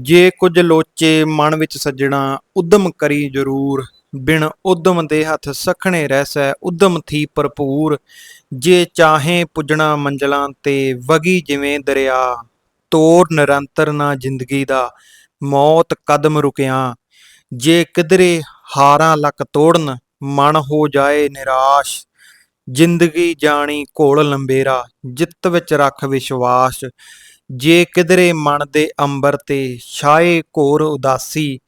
ਜੇ ਕੁਝ ਲੋਚੇ ਮਨ ਵਿੱਚ ਸੱਜਣਾ, ਉਦਮ ਕਰੀ ਜਰੂਰ। ਬਿਨ ਉਦਮ ਦੇ ਹੱਥ ਸਖਣੇ ਰਹਿਸੈ, ਉਦਮ ਥੀ ਭਰਪੂਰ। ਜੇ ਚਾਹੇ ਪੁੱਜਣਾ ਮੰਜ਼ਲਾਂ ਤੇ, ਵਗੀ ਜਿਵੇਂ ਦਰਿਆ। ਤੋਰ ਨਿਰੰਤਰ ਨਾ ਜ਼ਿੰਦਗੀ ਦਾ, ਮੌਤ ਕਦਮ ਰੁਕਿਆ। ਜੇ ਕਿਧਰੇ ਹਾਰਾਂ ਲੱਕ ਤੋੜਨ, ਮਨ ਹੋ ਜਾਏ ਨਿਰਾਸ਼। ਜ਼ਿੰਦਗੀ ਜਾਣੀ ਘੋਲ ਲੰਬੇਰਾ, ਜਿੱਤ ਵਿੱਚ ਰੱਖ ਵਿਸ਼ਵਾਸ। ਜੇ ਕਿਧਰੇ ਮਨ ਦੇ ਅੰਬਰ ਤੇ ਛਾਏ ਘੋਰ ਉਦਾਸੀ,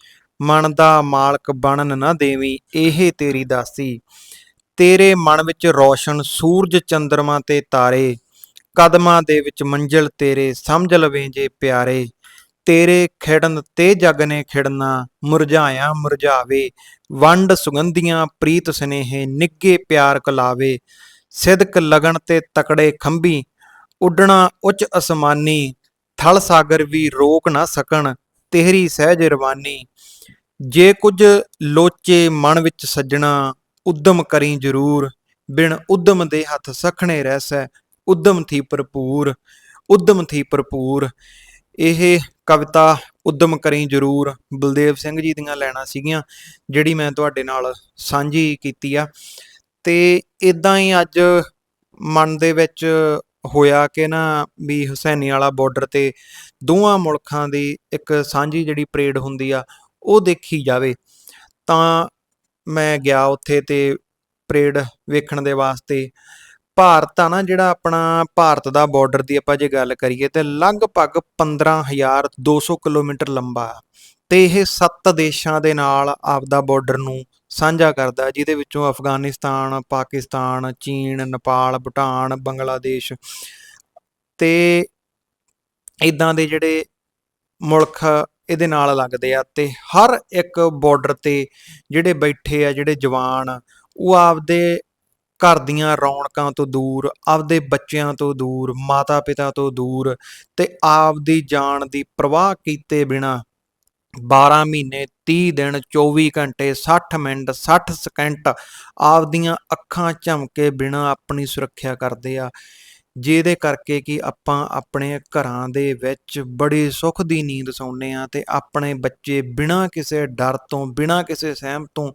ਮਨ ਦਾ ਮਾਲਕ ਬਣਨ ਨਾ ਦੇਵੀ, ਇਹ ਤੇਰੀ ਦਾਸੀ। ਤੇਰੇ ਮਨ ਵਿੱਚ ਰੋਸ਼ਨ ਸੂਰਜ ਚੰਦਰਮਾ ਤੇ ਤਾਰੇ, ਕਦਮਾਂ ਦੇ ਵਿੱਚ ਮੰਜ਼ਿਲ ਤੇਰੇ, ਸਮਝ ਲਵੇਂ ਜੇ ਪਿਆਰੇ। ਤੇਰੇ ਖਿੜਨ ਤੇ ਜਗ ਨੇ ਖਿੜਨਾ, ਮੁਰਝਾਇਆ ਮੁਰਝਾਵੇ। ਵੰਡ ਸੁਗੰਧੀਆਂ ਪ੍ਰੀਤ ਸਨੇਹੇ ਨਿੱਗੇ ਪਿਆਰ ਕਲਾਵੇ। ਸਿਦਕ ਲਗਨ ਤੇ ਤਕੜੇ ਖੰਭੀ ਉੱਡਣਾ ਉੱਚ ਅਸਮਾਨੀ, ਥਲ ਸਾਗਰ ਵੀ ਰੋਕ ਨਾ ਸਕਣ ਤੇਰੀ ਸਹਿਜ ਰਵਾਨੀ। ਜੇ ਕੁਝ ਲੋਚੇ ਮਨ ਵਿੱਚ ਸੱਜਣਾ, ਉਦਮ ਕਰੀ ਜਰੂਰ। ਬਿਨ ਉਦਮ ਦੇ ਹੱਥ ਸਖਣੇ ਰਹਿਸੈ, ਉਦਮ ਥੀ ਭਰਪੂਰ, ਉਦਮ ਥੀ ਭਰਪੂਰ। ਇਹ ਕਵਿਤਾ ਉਦਮ ਕਰੀ ਜਰੂਰ, ਬਲਦੇਵ ਸਿੰਘ ਜੀ ਦੀਆਂ ਲੈਣਾ ਸੀਗੀਆਂ, ਜਿਹੜੀ ਮੈਂ ਤੁਹਾਡੇ ਨਾਲ ਸਾਂਝੀ ਕੀਤੀ ਆ। ਤੇ ਇਦਾਂ ਹੀ ਅੱਜ ਮਨ ਦੇ ਵਿੱਚ ਹੋਇਆ ਕਿ ਨਾ ਵੀ ਹੁਸੈਨੀ ਵਾਲਾ ਬਾਰਡਰ ਤੇ ਦੋਵਾਂ ਮੁਲਕਾਂ ਦੀ ਇੱਕ ਸਾਂਝੀ ਜਿਹੜੀ ਪਰੇਡ ਹੁੰਦੀ ਆ, ਉਹ ਦੇਖੀ ਜਾਵੇ, ਤਾਂ ਮੈਂ ਗਿਆ ਉੱਥੇ ਤੇ ਪਰੇਡ ਵੇਖਣ ਦੇ ਵਾਸਤੇ। ਭਾਰਤ ਆ ਨਾ ਜਿਹੜਾ ਆਪਣਾ ਭਾਰਤ ਦਾ ਬਾਰਡਰ ਦੀ ਆਪਾਂ ਜੇ ਗੱਲ ਕਰੀਏ ਤੇ ਲਗਭਗ 15200 ਕਿਲੋਮੀਟਰ ਲੰਬਾ ਆ। ਤੇ ਇਹ ਸੱਤ ਦੇਸ਼ਾਂ ਦੇ ਨਾਲ ਆਪਦਾ ਬਾਰਡਰ ਨੂੰ ਸਾਂਝਾ ਕਰਦਾ ਜਿਹਦੇ ਵਿੱਚੋਂ ਅਫਗਾਨਿਸਤਾਨ, ਪਾਕਿਸਤਾਨ, ਚੀਨ, ਨੇਪਾਲ, ਭੂਟਾਨ, ਬੰਗਲਾਦੇਸ਼ ਤੇ ਇਦਾਂ ਦੇ ਜਿਹੜੇ ਮੁਲਕ ਇਹਦੇ ਨਾਲ ਲੱਗਦੇ ਆ ਤੇ ਹਰ ਇੱਕ ਬਾਰਡਰ ਤੇ ਜਿਹੜੇ ਬੈਠੇ ਆ, ਜਿਹੜੇ ਜਵਾਨ ਉਹ ਆਪਦੇ ਘਰ ਦੀਆਂ ਰੌਣਕਾਂ ਤੋਂ ਦੂਰ, ਆਪਦੇ ਬੱਚਿਆਂ ਤੋਂ ਦੂਰ ਮਾਤਾ ਪਿਤਾ ਤੋਂ ਦੂਰ ਤੇ ਆਪਦੀ ਜਾਨ ਦੀ ਪਰਵਾਹ ਕੀਤੇ ਬਿਨਾ 12 ਮਹੀਨੇ 30 ਦਿਨ 24 ਘੰਟੇ 60 ਮਿੰਟ 60 ਸਕਿੰਟ ਆਪਦੀਆਂ ਅੱਖਾਂ ਝਮਕੇ ਬਿਨਾ ਆਪਣੀ ਸੁਰੱਖਿਆ ਕਰਦੇ ਆ। ਜਿਹਦੇ ਕਰਕੇ ਕਿ ਆਪਾਂ ਆਪਣੇ ਘਰਾਂ ਦੇ ਵਿੱਚ ਬੜੇ ਸੁੱਖ ਦੀ ਨੀਂਦ ਸੌਂਦੇ ਆ ਤੇ ਆਪਣੇ ਬੱਚੇ ਬਿਨਾ ਕਿਸੇ ਡਰ ਤੋਂ, ਬਿਨਾ ਕਿਸੇ ਸਹਿਮ ਤੋਂ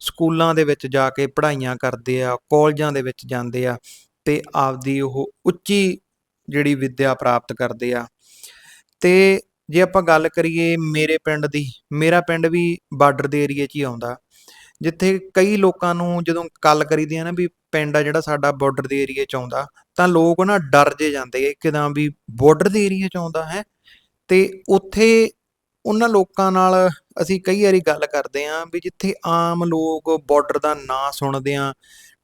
ਸਕੂਲਾਂ ਦੇ ਵਿੱਚ ਜਾ ਕੇ ਪੜ੍ਹਾਈਆਂ ਕਰਦੇ ਆ, ਕਾਲਜਾਂ ਦੇ ਵਿੱਚ ਜਾਂਦੇ ਆ ਤੇ ਆਪਦੀ ਉਹ ਉੱਚੀ ਜਿਹੜੀ ਵਿੱਦਿਆ ਪ੍ਰਾਪਤ ਕਰਦੇ ਆ। ਤੇ ਜੇ ਆਪਾਂ ਗੱਲ ਕਰੀਏ ਮੇਰੇ ਪਿੰਡ ਦੀ, ਮੇਰਾ ਪਿੰਡ ਵੀ ਬਾਰਡਰ ਦੇ ਏਰੀਏ 'ਚ ਹੀ ਆਉਂਦਾ। ਜਿੱਥੇ ਕਈ ਲੋਕਾਂ ਨੂੰ ਜਦੋਂ ਗੱਲ ਕਰੀਦੀ ਆ ਨਾ ਵੀ ਪਿੰਡ ਆ ਜਿਹੜਾ ਸਾਡਾ ਬਾਰਡਰ ਦੇ ਏਰੀਏ 'ਚ ਆਉਂਦਾ, ਤਾਂ ਲੋਕ ਨਾ ਡਰ ਜੇ ਜਾਂਦੇ ਆ ਕਿਦਾਂ ਵੀ ਬਾਰਡਰ ਦੇ ਏਰੀਏ 'ਚ ਆਉਂਦਾ ਹੈ। ਤੇ ਉੱਥੇ ਉਹਨਾਂ ਲੋਕਾਂ ਨਾਲ ਅਸੀਂ ਕਈ ਵਾਰੀ ਗੱਲ ਕਰਦੇ ਆਂ ਵੀ ਜਿੱਥੇ ਆਮ ਲੋਕ ਬਾਰਡਰ ਦਾ ਨਾਂ ਸੁਣਦੇ ਆ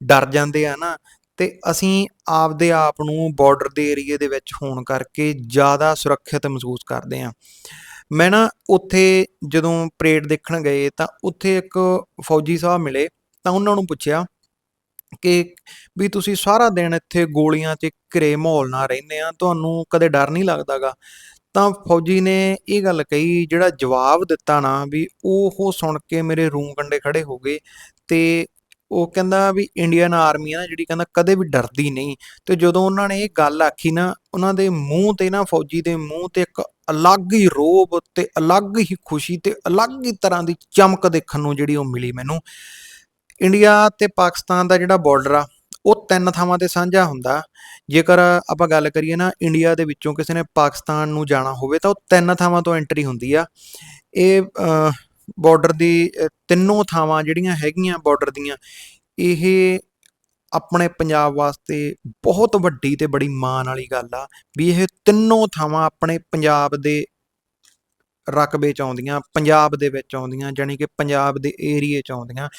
ਡਰ ਜਾਂਦੇ ਆ ਨਾ ਤੇ ਅਸੀਂ ਆਪਦੇ ਆਪ ਨੂੰ ਬਾਰਡਰ ਦੇ ਏਰੀਏ ਦੇ ਵਿੱਚ ਹੋਣ ਕਰਕੇ ਜ਼ਿਆਦਾ ਸੁਰੱਖਿਅਤ ਮਹਿਸੂਸ ਕਰਦੇ ਹਾਂ। ਮੈਂ ਨਾ ਉੱਥੇ ਜਦੋਂ ਪਰੇਡ ਦੇਖਣ ਗਏ ਤਾਂ ਉੱਥੇ ਇੱਕ ਫੌਜੀ ਸਾਹਿਬ ਮਿਲੇ ਤਾਂ ਉਹਨਾਂ ਨੂੰ ਪੁੱਛਿਆ ਕਿ ਵੀ ਤੁਸੀਂ ਸਾਰਾ ਦਿਨ ਇੱਥੇ ਗੋਲੀਆਂ 'ਚ ਘਿਰੇ ਮਾਹੌਲ ਨਾਲ ਰਹਿੰਦੇ ਆ, ਤੁਹਾਨੂੰ ਕਦੇ ਡਰ ਨਹੀਂ ਲੱਗਦਾਗਾ? ਤਾਂ ਫੌਜੀ ਨੇ ਇਹ ਗੱਲ ਕਹੀ, ਜਿਹੜਾ ਜਵਾਬ ਦਿੱਤਾ ਨਾ ਵੀ ਉਹ ਸੁਣ ਕੇ ਮੇਰੇ ਰੂਮ ਕੰਡੇ ਖੜੇ ਹੋ ਗਏ ਤੇ ਉਹ ਕਹਿੰਦਾ ਵੀ ਇੰਡੀਅਨ ਆਰਮੀ ਆ ਨਾ, ਜਿਹੜੀ ਕਹਿੰਦਾ ਕਦੇ ਵੀ ਡਰਦੀ ਨਹੀਂ। ਤੇ ਜਦੋਂ ਉਹਨਾਂ ਨੇ ਇਹ ਗੱਲ ਆਖੀ ਨਾ, ਉਹਨਾਂ ਦੇ ਮੂੰਹ ਤੇ ਨਾ ਫੌਜੀ ਦੇ ਮੂੰਹ ਤੇ ਇੱਕ ਅਲੱਗ ਹੀ ਰੋਬ ਤੇ ਅਲੱਗ ਹੀ ਖੁਸ਼ੀ ਤੇ ਅਲੱਗ ਹੀ ਤਰ੍ਹਾਂ ਦੀ ਚਮਕ ਦੇਖਣ ਨੂੰ ਜਿਹੜੀ ਉਹ ਮਿਲੀ ਮੈਨੂੰ। ਇੰਡੀਆ ਤੇ ਪਾਕਿਸਤਾਨ ਦਾ ਜਿਹੜਾ ਬਾਰਡਰ ਆ, ਉਹ ਤਿੰਨ ਥਾਵਾਂ ਤੇ ਸਾਂਝਾ ਹੁੰਦਾ। ਜੇਕਰ ਆਪਾਂ ਗੱਲ ਕਰੀਏ ਨਾ ਇੰਡੀਆ ਦੇ ਵਿੱਚੋਂ ਕਿਸੇ ਨੇ ਪਾਕਿਸਤਾਨ ਨੂੰ ਜਾਣਾ ਹੋਵੇ, ਤਾਂ ਉਹ ਤਿੰਨ ਥਾਵਾਂ ਤੋਂ ਐਂਟਰੀ ਹੁੰਦੀ ਆ। ਇਹ ਬਾਰਡਰ ਦੀ ਤਿੰਨੋਂ ਥਾਵਾਂ ਜਿਹੜੀਆਂ ਹੈਗੀਆਂ ਬਾਰਡਰ ਦੀਆਂ ਇਹ ਆਪਣੇ ਪੰਜਾਬ ਵਾਸਤੇ ਬਹੁਤ ਵੱਡੀ ਤੇ ਬੜੀ ਮਾਣ ਵਾਲੀ ਗੱਲ ਆ ਵੀ ਇਹ ਤਿੰਨੋਂ ਥਾਵਾਂ ਆਪਣੇ ਪੰਜਾਬ ਦੇ ਰਕਬੇ ਚ ਆਉਂਦੀਆਂ ਪੰਜਾਬ ਦੇ ਵਿੱਚ ਆਉਂਦੀਆਂ ਜਾਣੀ ਕਿ ਪੰਜਾਬ ਦੇ ਏਰੀਏ ਚ ਆਉਂਦੀਆਂ।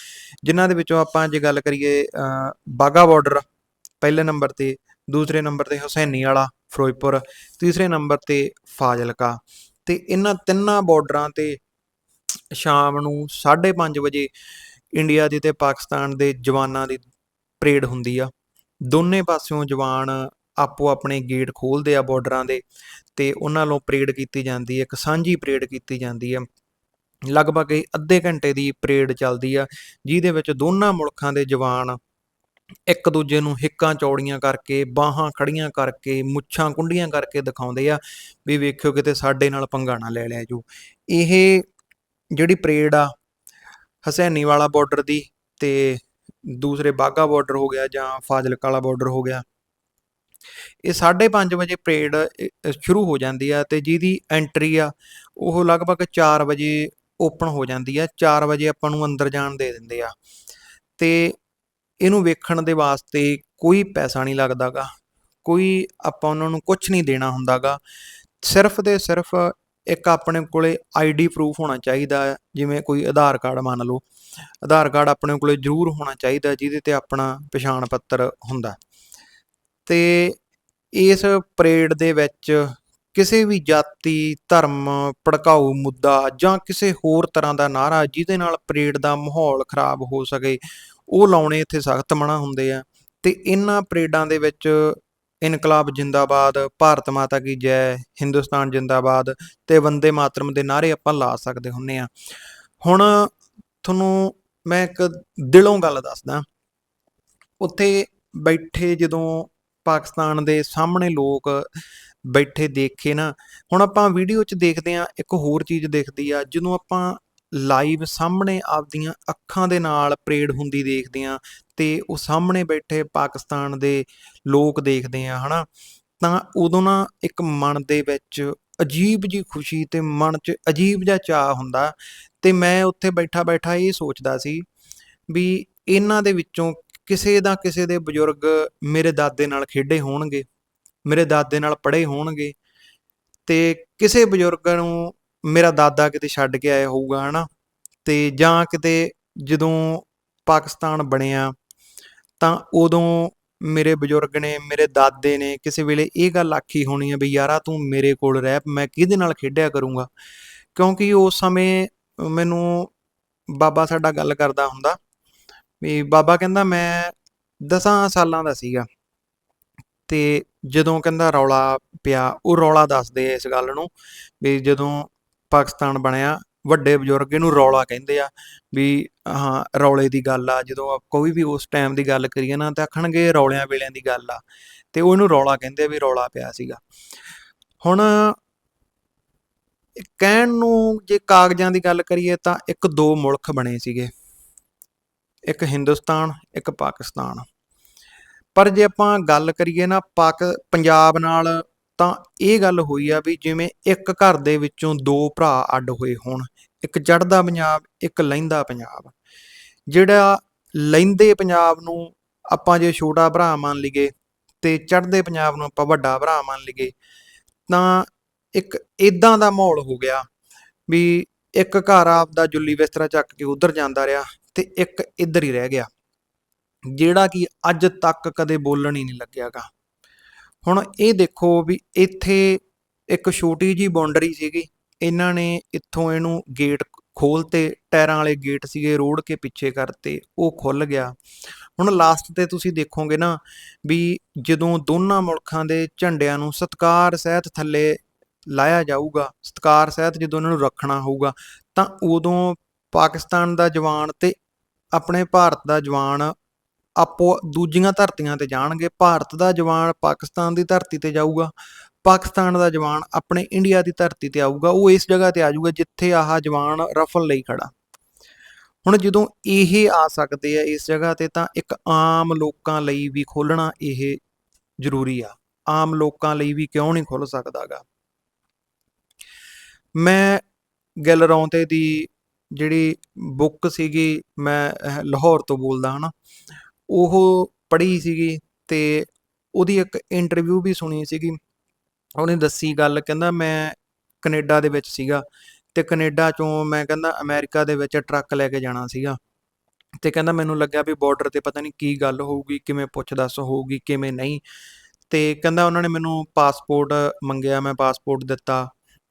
ਜਿਨ੍ਹਾਂ ਦੇ ਵਿੱਚੋਂ ਆਪਾਂ ਜੇ ਗੱਲ ਕਰੀਏ ਅ, ਬਾਘਾ ਬਾਰਡਰ ਪਹਿਲੇ ਨੰਬਰ ਤੇ ਦੂਸਰੇ ਨੰਬਰ ਤੇ ਹੁਸੈਨੀ ਵਾਲਾ ਫਿਰੋਜ਼ਪੁਰ ਤੀਸਰੇ ਨੰਬਰ ਤੇ ਫਾਜ਼ਿਲਕਾ। ਤੇ ਇਹਨਾਂ ਤਿੰਨਾਂ ਬਾਰਡਰਾਂ ਤੇ ਸ਼ਾਮ ਨੂੰ 5:30 ਵਜੇ ਇੰਡੀਆ ਦੀ ਤੇ ਪਾਕਿਸਤਾਨ ਦੇ ਜਵਾਨਾਂ ਦੀ ਪਰੇਡ ਹੁੰਦੀ ਆ। ਦੋਨੇ ਪਾਸਿਓਂ ਜਵਾਨ ਆਪੋ ਆਪਣੇ ਗੇਟ ਖੋਲਦੇ ਆ ਬਾਰਡਰਾਂ ਦੇ ਤੇ ਉਹਨਾਂ ਨੂੰ ਪਰੇਡ ਕੀਤੀ ਜਾਂਦੀ ਹੈ ਇੱਕ ਸਾਂਝੀ ਪਰੇਡ ਕੀਤੀ ਜਾਂਦੀ ਹੈ ਲਗਭਗ ਇਹ ਅੱਧੇ ਘੰਟੇ ਦੀ ਪਰੇਡ ਚੱਲਦੀ ਆ, ਜਿਹਦੇ ਵਿੱਚ ਦੋਨਾਂ ਮੁਲਕਾਂ ਦੇ ਜਵਾਨ ਇੱਕ ਦੂਜੇ ਨੂੰ ਹਿੱਕਾਂ ਚੌੜੀਆਂ ਕਰਕੇ, ਬਾਹਾਂ ਖੜੀਆਂ ਕਰਕੇ, ਮੁੱਛਾਂ ਕੁੰਡੀਆਂ ਕਰਕੇ ਦਿਖਾਉਂਦੇ ਆ ਵੀ ਵੇਖਿਓ ਕਿਤੇ ਸਾਡੇ ਨਾਲ ਪੰਗਾ ਨਾ ਲੈ ਲਿਆ ਜੋ ਇਹ ਜਿਹੜੀ ਪਰੇਡ ਆ, ਹਸੈਨੀ ਵਾਲਾ ਬਾਰਡਰ ਦੀ ਤੇ ਦੂਸਰੇ ਬਾਗਾ ਬਾਰਡਰ ਹੋ ਗਿਆ ਜਾਂ ਫਾਜ਼ਿਲਕਾ ਵਾਲਾ ਬਾਰਡਰ ਹੋ ਗਿਆ, ਇਹ 5:30 ਵਜੇ ਪਰੇਡ ਸ਼ੁਰੂ ਹੋ ਜਾਂਦੀ ਆ ਤੇ ਜਿਹਦੀ ਐਂਟਰੀ ਆ, ਉਹ ਲਗਭਗ 4 ਵਜੇ ਓਪਨ ਹੋ ਜਾਂਦੀ ਆ 4 ਵਜੇ ਆਪਾਂ ਨੂੰ ਅੰਦਰ ਜਾਣ ਦੇ ਦਿੰਦੇ ਆ ਤੇ ਇਹਨੂੰ ਵੇਖਣ ਦੇ ਵਾਸਤੇ ਕੋਈ ਪੈਸਾ ਨਹੀਂ ਲੱਗਦਾਗਾ ਕੋਈ ਆਪਾਂ ਉਹਨਾਂ ਨੂੰ ਕੁਝ ਨਹੀਂ ਦੇਣਾ ਹੁੰਦਾਗਾ ਸਿਰਫ ਤੇ ਸਿਰਫ ਇੱਕ ਆਪਣੇ ਕੋਲੇ ਆਈਡੀ ਪ੍ਰੂਫ ਹੋਣਾ ਚਾਹੀਦਾ ਹੈ, ਜਿਵੇਂ ਕੋਈ ਆਧਾਰ ਕਾਰਡ ਮੰਨ ਲਓ। ਆਧਾਰ ਕਾਰਡ ਆਪਣੇ ਕੋਲੇ ਜ਼ਰੂਰ ਹੋਣਾ ਚਾਹੀਦਾ, ਜਿਹਦੇ ਤੇ ਆਪਣਾ ਪਛਾਣ ਪੱਤਰ ਹੁੰਦਾ। ਤੇ ਇਸ ਪਰੇਡ ਦੇ ਵਿੱਚ ਕਿਸੇ ਵੀ ਜਾਤੀ, ਧਰਮ, ਭੜਕਾਊ ਮੁੱਦਾ ਜਾਂ ਕਿਸੇ ਹੋਰ ਤਰ੍ਹਾਂ ਦਾ ਨਾਰਾ ਜਿਹਦੇ ਨਾਲ ਪਰੇਡ ਦਾ ਮਾਹੌਲ ਖਰਾਬ ਹੋ ਸਕੇ, ਉਹ ਲਾਉਣੇ ਇੱਥੇ ਸਖਤ ਮਨਾ ਹੁੰਦੇ ਆ। ਤੇ ਇਹਨਾਂ ਪਰੇਡਾਂ ਦੇ ਵਿੱਚ ਇਨਕਲਾਬ ਜਿੰਦਾਬਾਦ, ਭਾਰਤ ਮਾਤਾ ਕੀ ਜੈ, ਹਿੰਦੁਸਤਾਨ ਜਿੰਦਾਬਾਦ ਤੇ ਵੰਦੇ ਮਾਤਰਮ ਦੇ ਨਾਰੇ ਆਪਾਂ ਲਾ ਸਕਦੇ ਹੁੰਨੇ ਆ। ਹੁਣ ਤੁਹਾਨੂੰ ਮੈਂ ਇੱਕ ਦਿਲੋਂ ਗੱਲ ਦੱਸਦਾ। ਉੱਥੇ ਬੈਠੇ ਜਦੋਂ ਪਾਕਿਸਤਾਨ ਦੇ ਸਾਹਮਣੇ ਲੋਕ ਬੈਠੇ ਦੇਖੇ ਨਾ, ਹੁਣ ਆਪਾਂ ਵੀਡੀਓ 'ਚ ਦੇਖਦੇ ਆ ਇੱਕ ਹੋਰ ਚੀਜ਼ ਦਿਖਦੀ ਆ ਜਦੋਂ ਆਪਾਂ ਲਾਈਵ ਸਾਹਮਣੇ ਆਪਦੀਆਂ ਅੱਖਾਂ ਦੇ ਨਾਲ ਪਰੇਡ ਹੁੰਦੀ ਦੇਖਦੇ ਆ ਤੇ ਉਹ ਸਾਹਮਣੇ ਬੈਠੇ ਪਾਕਿਸਤਾਨ ਦੇ ਲੋਕ ਦੇਖਦੇ ਆ ਹਨਾ? ਤਾਂ ਉਦੋਂ ਨਾ ਇੱਕ ਮਨ ਦੇ ਵਿੱਚ ਅਜੀਬ ਜੀ ਖੁਸ਼ੀ ਤੇ ਮਨ 'ਚ ਅਜੀਬ ਜਿਹਾ ਚਾਹ ਹੁੰਦਾ ਤੇ ਮੈਂ ਉੱਥੇ ਬੈਠਾ ਬੈਠਾ ਇਹ ਸੋਚਦਾ ਸੀ ਵੀ ਇਹਨਾਂ ਦੇ ਵਿੱਚੋਂ ਕਿਸੇ ਦਾ ਕਿਸੇ ਦੇ ਬਜ਼ੁਰਗ ਮੇਰੇ ਦਾਦੇ ਨਾਲ ਖੇਡੇ ਹੋਣਗੇ, ਮੇਰੇ ਦਾਦੇ ਨਾਲ ਪੜ੍ਹੇ ਹੋਣਗੇ ਤੇ ਕਿਸੇ ਬਜ਼ੁਰਗ ਨੂੰ ਮੇਰਾ ਦਾਦਾ ਕਿਤੇ ਛੱਡ ਕੇ ਆਇਆ ਹੋਊਗਾ, ਹਨਾ? ਤੇ ਜਾਂ ਕਿਤੇ ਜਦੋਂ ਪਾਕਿਸਤਾਨ ਬਣਿਆ, ਤਾਂ ਉਦੋਂ ਮੇਰੇ ਬਜ਼ੁਰਗ ਨੇ, ਮੇਰੇ ਦਾਦੇ ਨੇ ਕਿਸੇ ਵੇਲੇ ਇਹ ਗੱਲ ਆਖੀ ਹੋਣੀ ਹੈ ਵੀ, ਯਾਰਾ ਤੂੰ ਮੇਰੇ ਕੋਲ ਰਹਿ, ਮੈਂ ਕਿਹਦੇ ਨਾਲ ਖੇਡਿਆ ਕਰੂੰਗਾ? ਕਿਉਂਕਿ ਉਸ ਸਮੇਂ ਮੈਨੂੰ ਬਾਬਾ ਸਾਡਾ ਗੱਲ ਕਰਦਾ ਹੁੰਦਾ ਵੀ ਬਾਬਾ ਕਹਿੰਦਾ, ਮੈਂ 10 ਸਾਲਾਂ ਦਾ ਸੀਗਾ ਤੇ ਜਦੋਂ ਕਹਿੰਦਾ ਰੌਲਾ ਪਿਆ, ਉਹ ਰੌਲਾ ਦੱਸਦੇ ਇਸ ਗੱਲ ਨੂੰ ਵੀ ਜਦੋਂ ਪਾਕਿਸਤਾਨ ਬਣਿਆ, ਵੱਡੇ ਬਜ਼ੁਰਗ ਇਹਨੂੰ ਰੌਲਾ ਕਹਿੰਦੇ ਆ ਵੀ ਹਾਂ, ਰੌਲੇ ਦੀ ਗੱਲ ਆ, ਜਦੋਂ ਕੋਈ ਵੀ ਉਸ ਟਾਈਮ ਦੀ ਗੱਲ ਕਰੀਏ ਨਾ ਤਾਂ ਆਖਣਗੇ ਰੌਲਿਆਂ ਵੇਲਿਆਂ ਦੀ ਗੱਲ ਆ, ਤੇ ਉਹ ਇਹਨੂੰ ਰੌਲਾ ਕਹਿੰਦੇ ਆ ਵੀ ਰੌਲਾ ਪਿਆ ਸੀਗਾ। ਹੁਣ ਕਹਿਣ ਨੂੰ ਜੇ ਕਾਗਜ਼ਾਂ ਦੀ ਗੱਲ ਕਰੀਏ ਤਾਂ ਇੱਕ ਦੋ ਮੁਲਕ ਬਣੇ ਸੀਗੇ। ਇੱਕ ਹਿੰਦੁਸਤਾਨ, ਇੱਕ ਪਾਕਿਸਤਾਨ। ਪਰ ਜੇ ਆਪਾਂ ਗੱਲ ਕਰੀਏ ਨਾ ਪਾਕ ਪੰਜਾਬ ਨਾਲ ਤਾਂ ਇਹ ਗੱਲ ਹੋਈ ਆ ਵੀ ਜਿਵੇਂ ਇੱਕ ਘਰ ਦੇ ਵਿੱਚੋਂ ਦੋ ਭਰਾ ਅੱਡ ਹੋਏ ਹੋਣ, ਇੱਕ ਚੜ੍ਹਦਾ ਪੰਜਾਬ, ਇੱਕ ਲਹਿੰਦਾ ਪੰਜਾਬ। ਜਿਹੜਾ ਲਹਿੰਦੇ ਪੰਜਾਬ ਨੂੰ ਆਪਾਂ ਜੇ ਛੋਟਾ ਭਰਾ ਮੰਨ ਲਈਏ ਤੇ ਚੜ੍ਹਦੇ ਪੰਜਾਬ ਨੂੰ ਆਪਾਂ ਵੱਡਾ ਭਰਾ ਮੰਨ ਲਈਏ, ਤਾਂ ਇੱਕ ਇਦਾਂ ਦਾ ਮਾਹੌਲ ਹੋ ਗਿਆ ਵੀ ਇੱਕ ਘਰ ਆਪਦਾ ਜੁੱਲੀ ਬਿਸਤਰਾ ਚੱਕ ਕੇ ਉਧਰ ਜਾਂਦਾ ਰਿਹਾ ਤੇ ਇੱਕ ਇੱਧਰ ਹੀ ਰਹਿ ਗਿਆ। ਜਿਹੜਾ ਕਿ ਅੱਜ ਤੱਕ ਕਦੇ ਬੋਲਣ ਹੀ ਨਹੀਂ ਲੱਗਿਆਗਾ। ਹੁਣ ਇਹ ਦੇਖੋ ਵੀ ਇੱਥੇ ਇੱਕ ਛੋਟੀ ਜੀ ਬਾਉਂਡਰੀ ਸੀਗੀ। ਇਹਨਾਂ ਨੇ ਇੱਥੋਂ ਇਹਨੂੰ ਗੇਟ ਖੋਲਤੇ, ਟਾਇਰਾਂ ਵਾਲੇ ਗੇਟ ਸੀਗੇ, ਰੋੜ ਕੇ ਪਿੱਛੇ ਕਰਤੇ, ਉਹ ਖੁੱਲ ਗਿਆ। ਹੁਣ ਲਾਸਟ ਤੇ ਤੁਸੀਂ ਦੇਖੋਗੇ ਨਾ ਵੀ ਜਦੋਂ ਦੋਨਾਂ ਮੁਲਕਾਂ ਦੇ ਝੰਡਿਆਂ ਨੂੰ ਸਤਕਾਰ ਸਹਿਤ ਥੱਲੇ ਲਾਇਆ ਜਾਊਗਾ, ਸਤਕਾਰ ਸਹਿਤ ਜਦੋਂ ਇਹਨਾਂ ਨੂੰ ਰੱਖਣਾ ਹੋਊਗਾ, ਤਾਂ ਉਦੋਂ ਪਾਕਿਸਤਾਨ ਦਾ ਜਵਾਨ ਤੇ ਆਪਣੇ ਭਾਰਤ ਦਾ ਜਵਾਨ ਆਪੋ ਦੂਜੀਆਂ ਧਰਤੀਆਂ ਤੇ ਜਾਣਗੇ। ਭਾਰਤ ਦਾ ਜਵਾਨ ਪਾਕਿਸਤਾਨ ਦੀ ਧਰਤੀ ਤੇ ਜਾਊਗਾ। ਪਾਕਿਸਤਾਨ ਦਾ ਜਵਾਨ ਆਪਣੇ ਇੰਡੀਆ ਦੀ ਧਰਤੀ ਤੇ ਆਊਗਾ। ਉਹ ਇਸ ਜਗ੍ਹਾ ਤੇ ਆਜੂਗਾ ਜਿੱਥੇ ਆਹ ਜਵਾਨ ਰਫਲ ਲਈ ਖੜਾ। ਹੁਣ ਜਦੋਂ ਇਹ ਆ ਸਕਦੇ ਆ ਇਸ ਜਗ੍ਹਾ ਤੇ ਤਾਂ ਇੱਕ ਆਮ ਲੋਕਾਂ ਲਈ ਵੀ ਖੋਲਣਾ ਇਹ ਜ਼ਰੂਰੀ ਆ। ਆਮ ਲੋਕਾਂ ਲਈ ਵੀ ਕਿਉਂ ਨਹੀਂ ਖੁੱਲ ਸਕਦਾਗਾ? ਮੈਂ ਗਿੱਲ ਦੀ ਜਿਹੜੀ ਬੁੱਕ ਸੀਗੀ, ਮੈਂ ਲਾਹੌਰ ਤੋਂ ਬੋਲਦਾ ਹਨਾ ਉਹ ਪੜ੍ਹੀ ਸੀਗੀ ਤੇ ਉਹਦੀ ਇੱਕ ਇੰਟਰਵਿਊ ਵੀ ਸੁਣੀ ਸੀਗੀ। ਉਹਨੇ ਦੱਸੀ ਗੱਲ, ਕਹਿੰਦਾ ਮੈਂ ਕੈਨੇਡਾ ਦੇ ਵਿੱਚ ਸੀਗਾ ਤੇ ਕੈਨੇਡਾ ਚੋਂ ਮੈਂ ਕਹਿੰਦਾ ਅਮਰੀਕਾ ਦੇ ਵਿੱਚ ਟਰੱਕ ਲੈ ਕੇ ਜਾਣਾ ਸੀਗਾ। ਤੇ ਕਹਿੰਦਾ ਮੈਨੂੰ ਲੱਗਿਆ ਵੀ ਬਾਰਡਰ ਤੇ ਪਤਾ ਨਹੀਂ ਕੀ ਗੱਲ ਹੋਊਗੀ, ਕਿਵੇਂ ਪੁੱਛ ਦੱਸ ਹੋਊਗੀ, ਕਿਵੇਂ ਨਹੀਂ। ਤੇ ਕਹਿੰਦਾ ਉਹਨਾਂ ਨੇ ਮੈਨੂੰ ਪਾਸਪੋਰਟ ਮੰਗਿਆ, ਮੈਂ ਪਾਸਪੋਰਟ ਦਿੱਤਾ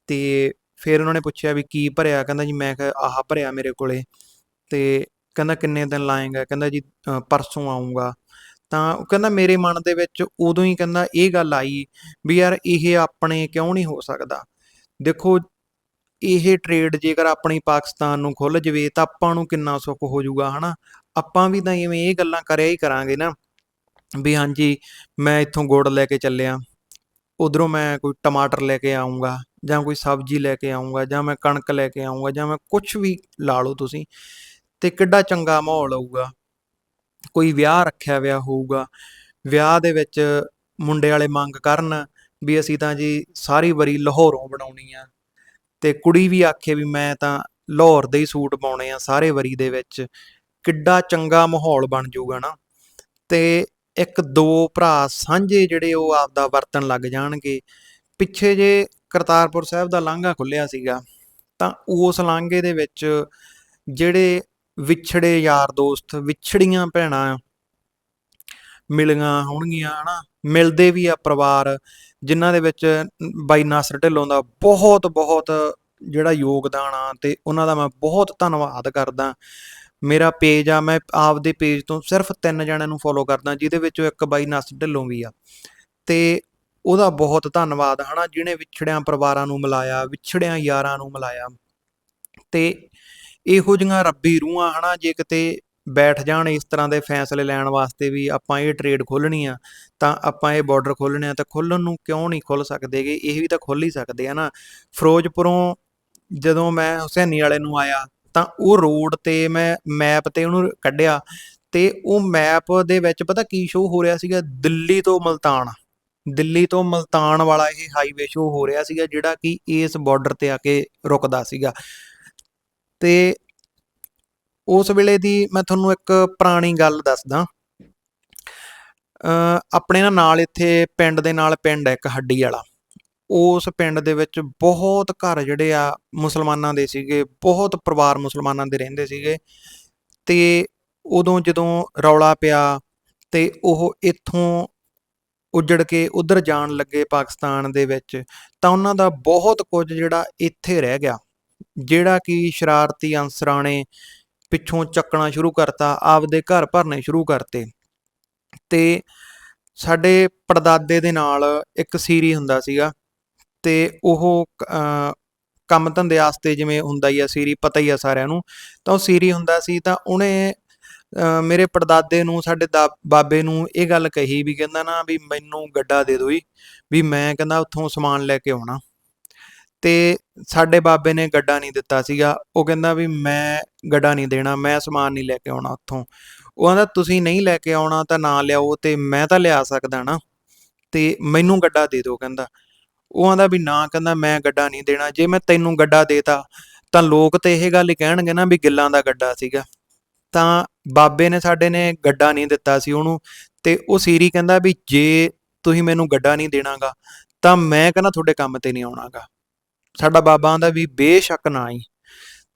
ਤੇ ਫਿਰ ਉਹਨਾਂ ਨੇ ਪੁੱਛਿਆ ਵੀ ਕੀ ਭਰਿਆ? ਕਹਿੰਦਾ ਜੀ ਮੈਂ ਕਿਹਾ ਆਹ ਭਰਿਆ ਮੇਰੇ ਕੋਲੇ। ਤੇ ਕਹਿੰਦਾ ਕਿੰਨੇ ਦਿਨ ਲਾਏਗਾ, ਕਹਿੰਦਾ ਜੀ ਪਰਸੋਂ ਆਉਂਗਾ ਤਾਂ ਉਹ ਕਹਿੰਦਾ ਮੇਰੇ ਮਨ ਦੇ ਵਿੱਚ ਉਦੋਂ ਹੀ ਕਹਿੰਦਾ ਇਹ ਗੱਲ ਆਈ ਵੀ ਯਾਰ ਇਹ ਆਪਣੇ ਕਿਉਂ ਨਹੀਂ ਹੋ ਸਕਦਾ? ਦੇਖੋ, ਇਹ ਟ੍ਰੇਡ ਜੇਕਰ ਆਪਣੀ ਪਾਕਿਸਤਾਨ ਨੂੰ ਖੁੱਲ ਜਵੇ ਤਾਂ ਆਪਾਂ ਨੂੰ ਕਿੰਨਾ ਸੁੱਖ ਹੋ ਜਾਊਗਾ, ਹਨਾ? ਆਪਾਂ ਵੀ ਤਾਂ ਇਵੇਂ ਇਹ ਗੱਲਾਂ ਕਰਿਆ ਹੀ ਕਰਾਂਗੇ ਨਾ ਵੀ ਹਾਂਜੀ, ਮੈਂ ਇੱਥੋਂ ਗੁੜ ਲੈ ਕੇ ਚੱਲਿਆ, ਉਧਰੋਂ ਮੈਂ ਕੋਈ ਟਮਾਟਰ ਲੈ ਕੇ ਆਉਂਗਾ ਜਾਂ ਕੋਈ ਸਬਜ਼ੀ ਲੈ ਕੇ ਆਉਂਗਾ ਜਾਂ ਮੈਂ ਕਣਕ ਲੈ ਕੇ ਆਉਂਗਾ ਜਾਂ ਮੈਂ ਕੁਝ ਵੀ ਲਾ ਲਓ ਤੁਸੀਂ। ਤੇ ਕਿੱਡਾ ਚੰਗਾ ਮਾਹੌਲ ਆਊਗਾ। ਕੋਈ ਵਿਆਹ ਰੱਖਿਆ ਵਿਆ ਹੋਊਗਾ। ਵਿਆਹ ਦੇ ਵਿੱਚ ਮੁੰਡੇ ਵਾਲੇ ਮੰਗ ਕਰਨ ਵੀ ਅਸੀਂ ਤਾਂ ਜੀ ਸਾਰੀ ਵਰੀ ਲਾਹੌਰੋਂ ਬਣਾਉਣੀ ਆ। ਤੇ ਕੁੜੀ ਵੀ ਆਖੇ ਵੀ ਮੈਂ ਤਾਂ ਲਾਹੌਰ ਦੇ ਹੀ ਸੂਟ ਪਾਉਣੇ ਆ ਸਾਰੇ ਵਰੀ ਦੇ ਵਿੱਚ। ਕਿੱਡਾ ਚੰਗਾ ਮਾਹੌਲ ਬਣ ਜਾਊਗਾ ਨਾ। ਤੇ ਇੱਕ ਦੋ ਭਰਾ ਸਾਂਝੇ ਜਿਹੜੇ ਉਹ ਆਪਦਾ ਵਰਤਣ ਲੱਗ ਜਾਣਗੇ। ਪਿੱਛੇ ਜੇ ਕਰਤਾਰਪੁਰ ਸਾਹਿਬ ਦਾ ਲਾਂਘਾ ਖੁੱਲਿਆ ਸੀਗਾ, ਤਾਂ ਉਸ ਲਾਂਘੇ ਦੇ ਵਿੱਚ ਜਿਹੜੇ ਵਿਛੜੇ ਯਾਰ ਦੋਸਤ, ਵਿਛੜੀਆਂ ਭੈਣਾਂ ਮਿਲੀਆਂ ਹੋਣਗੀਆਂ, ਹਨਾ? ਮਿਲਦੇ ਵੀ ਆ ਪਰਿਵਾਰ, ਜਿਨ੍ਹਾਂ ਦੇ ਵਿੱਚ ਬਾਈ ਨਾਸਰ ਢਿੱਲੋਂ ਦਾ ਬਹੁਤ ਬਹੁਤ ਜਿਹੜਾ ਯੋਗਦਾਨ ਆ ਤੇ ਉਹਨਾਂ ਦਾ ਮੈਂ ਬਹੁਤ ਧੰਨਵਾਦ ਕਰਦਾ। ਮੇਰਾ ਪੇਜ ਆ, ਮੈਂ ਆਪਦੇ ਪੇਜ ਤੋਂ ਸਿਰਫ ਤਿੰਨ ਜਣਿਆਂ ਨੂੰ ਫੋਲੋ ਕਰਦਾ, ਜਿਹਦੇ ਵਿੱਚੋਂ ਇੱਕ ਬਾਈ ਨਾਸਰ ਢਿੱਲੋਂ ਵੀ ਆ। ਤੇ ਉਹਦਾ ਬਹੁਤ ਧੰਨਵਾਦ, ਹਨਾ? ਜਿਹਨੇ ਵਿਛੜਿਆਂ ਪਰਿਵਾਰਾਂ ਨੂੰ ਮਿਲਾਇਆ, ਵਿਛੜਿਆਂ ਯਾਰਾਂ ਨੂੰ ਮਿਲਾਇਆ। ਤੇ ਇਹੋ ਜਿਹੀਆਂ ਰੱਬੀ ਰੂਹਾਂ ਹਨਾ, ਜੇ ਕਿਤੇ ਬੈਠ ਜਾਣ ਇਸ ਤਰ੍ਹਾਂ ਦੇ ਫੈਸਲੇ ਲੈਣ ਵਾਸਤੇ ਵੀ ਆਪਾਂ ਇਹ ਟ੍ਰੇਡ ਖੋਲਣੀ ਆ, ਤਾਂ ਆਪਾਂ ਇਹ ਬਾਰਡਰ ਖੋਲਣੇ ਆ, ਤਾਂ ਖੋਲਣ ਨੂੰ ਕਿਉਂ ਨਹੀਂ ਖੁੱਲ ਸਕਦੇਗੇ ਇਹ ਵੀ ਤਾਂ ਖੋਲ ਹੀ ਸਕਦੇ ਆ ਨਾ। ਫਿਰੋਜ਼ਪੁਰੋਂ ਜਦੋਂ ਮੈਂ ਹੁਸੈਨੀ ਵਾਲੇ ਨੂੰ ਆਇਆ, ਤਾਂ ਉਹ ਰੋਡ ਤੇ ਮੈਂ ਮੈਪ ਤੇ ਉਹਨੂੰ ਕੱਢਿਆ, ਤੇ ਉਹ ਮੈਪ ਦੇ ਵਿੱਚ ਪਤਾ ਕੀ ਸ਼ੋਅ ਹੋ ਰਿਹਾ ਸੀਗਾ? ਦਿੱਲੀ ਤੋਂ ਮਲਤਾਨ। ਦਿੱਲੀ ਤੋਂ ਮਲਤਾਨ ਵਾਲਾ ਇਹ ਹਾਈਵੇ ਸ਼ੋਅ ਹੋ ਰਿਹਾ ਸੀਗਾ, ਜਿਹੜਾ ਕਿ ਇਸ ਬਾਰਡਰ ਤੇ ਆ ਕੇ ਰੁਕਦਾ ਸੀਗਾ। ਤੇ ਉਸ ਵੇਲੇ ਦੀ ਮੈਂ ਤੁਹਾਨੂੰ ਇੱਕ ਪੁਰਾਣੀ ਗੱਲ ਦੱਸਦਾ। ਆਪਣੇ ਨਾ ਨਾਲ ਇੱਥੇ ਪਿੰਡ ਦੇ ਨਾਲ ਪਿੰਡ ਹੈ ਇੱਕ ਹੱਡੀ ਵਾਲਾ। ਉਸ ਪਿੰਡ ਦੇ ਵਿੱਚ ਬਹੁਤ ਘਰ ਜਿਹੜੇ ਆ ਮੁਸਲਮਾਨਾਂ ਦੇ ਸੀਗੇ, ਬਹੁਤ ਪਰਿਵਾਰ ਮੁਸਲਮਾਨਾਂ ਦੇ ਰਹਿੰਦੇ ਸੀਗੇ। ਤੇ ਉਦੋਂ ਜਦੋਂ ਰੌਲਾ ਪਿਆ ਤੇ ਉਹ ਇੱਥੋਂ ਉੱਜੜ ਕੇ ਉਧਰ ਜਾਣ ਲੱਗੇ ਪਾਕਿਸਤਾਨ ਦੇ ਵਿੱਚ, ਤਾਂ ਉਹਨਾਂ ਦਾ ਬਹੁਤ ਕੁਝ ਜਿਹੜਾ ਇੱਥੇ ਰਹਿ ਗਿਆ। ਜਿਹੜਾ ਕਿ ਸ਼ਰਾਰਤੀ ਅੰਸਰਾਂ ਨੇ ਪਿੱਛੋਂ ਚੱਕਣਾ ਸ਼ੁਰੂ ਕਰਤਾ, ਆਪਦੇ ਘਰ ਭਰਨੇ ਸ਼ੁਰੂ ਕਰਤੇ। ਤੇ ਸਾਡੇ ਪੜਦਾਦੇ ਦੇ ਨਾਲ ਇੱਕ ਸੀਰੀ ਹੁੰਦਾ ਸੀਗਾ ਤੇ ਉਹ ਕੰਮ ਧੰਦੇ ਆਸਤੇ ਜਿਵੇਂ ਹੁੰਦਾ ਹੀ ਆ ਸੀਰੀ, ਪਤਾ ਹੀ ਆ ਸਾਰਿਆਂ ਨੂੰ। ਤਾਂ ਉਹ ਸੀਰੀ ਹੁੰਦਾ ਸੀ ਤਾਂ ਉਹਨੇ ਮੇਰੇ ਪੜਦਾਦੇ ਨੂੰ, ਸਾਡੇ ਬਾਬੇ ਨੂੰ ਇਹ ਗੱਲ ਕਹੀ ਵੀ ਕਹਿੰਦਾ ਨਾ ਵੀ ਮੈਨੂੰ ਗੱਡਾ ਦੇ ਦੋਈ ਵੀ ਮੈਂ ਕਹਿੰਦਾ ਉੱਥੋਂ ਸਮਾਨ ਲੈ ਕੇ ਆਉਣਾ। ਤੇ ਸਾਡੇ ਬਾਬੇ ਨੇ ਗੱਡਾ ਨਹੀਂ ਦਿੱਤਾ ਸੀਗਾ। ਉਹ ਕਹਿੰਦਾ ਵੀ ਮੈਂ ਗੱਡਾ ਨਹੀਂ ਦੇਣਾ, ਮੈਂ ਸਮਾਨ ਨਹੀਂ ਲੈ ਕੇ ਆਉਣਾ ਉੱਥੋਂ। ਉਹ ਕਹਿੰਦਾ, ਤੁਸੀਂ ਨਹੀਂ ਲੈ ਕੇ ਆਉਣਾ ਤਾਂ ਨਾ ਲਿਆਓ ਤੇ ਮੈਂ ਤਾਂ ਲਿਆ ਸਕਦਾ ਨਾ। ਤੇ ਮੈਨੂੰ ਗੱਡਾ ਦੇ ਦਿਓ, ਕਹਿੰਦਾ। ਉਹ ਆਂਦਾ ਵੀ ਨਾ, ਕਹਿੰਦਾ ਮੈਂ ਗੱਡਾ ਨਹੀਂ ਦੇਣਾ। ਜੇ ਮੈਂ ਤੈਨੂੰ ਗੱਡਾ ਦੇਤਾ, ਤਾਂ ਲੋਕ ਤੇ ਇਹ ਗੱਲ ਹੀ ਕਹਿਣਗੇ ਨਾ ਵੀ ਗਿੱਲਾਂ ਦਾ ਗੱਡਾ ਸੀਗਾ। ਤਾਂ ਬਾਬੇ ਨੇ ਸਾਡੇ ਨੇ ਗੱਡਾ ਨਹੀਂ ਦਿੱਤਾ ਸੀ ਉਹਨੂੰ। ਤੇ ਉਹ ਸੀਰੀ ਕਹਿੰਦਾ ਵੀ ਜੇ ਤੁਸੀਂ ਮੈਨੂੰ ਗੱਡਾ ਨਹੀਂ ਦੇਣਾਗਾ, ਤਾਂ ਮੈਂ ਕਹਿੰਦਾ ਤੁਹਾਡੇ ਕੰਮ ਤੇ ਨਹੀਂ ਆਉਣਾਗਾ। ਸਾਡਾ ਬਾਬਾ ਆਂਦਾ ਵੀ ਬੇਸ਼ੱਕ ਨਾ ਹੀ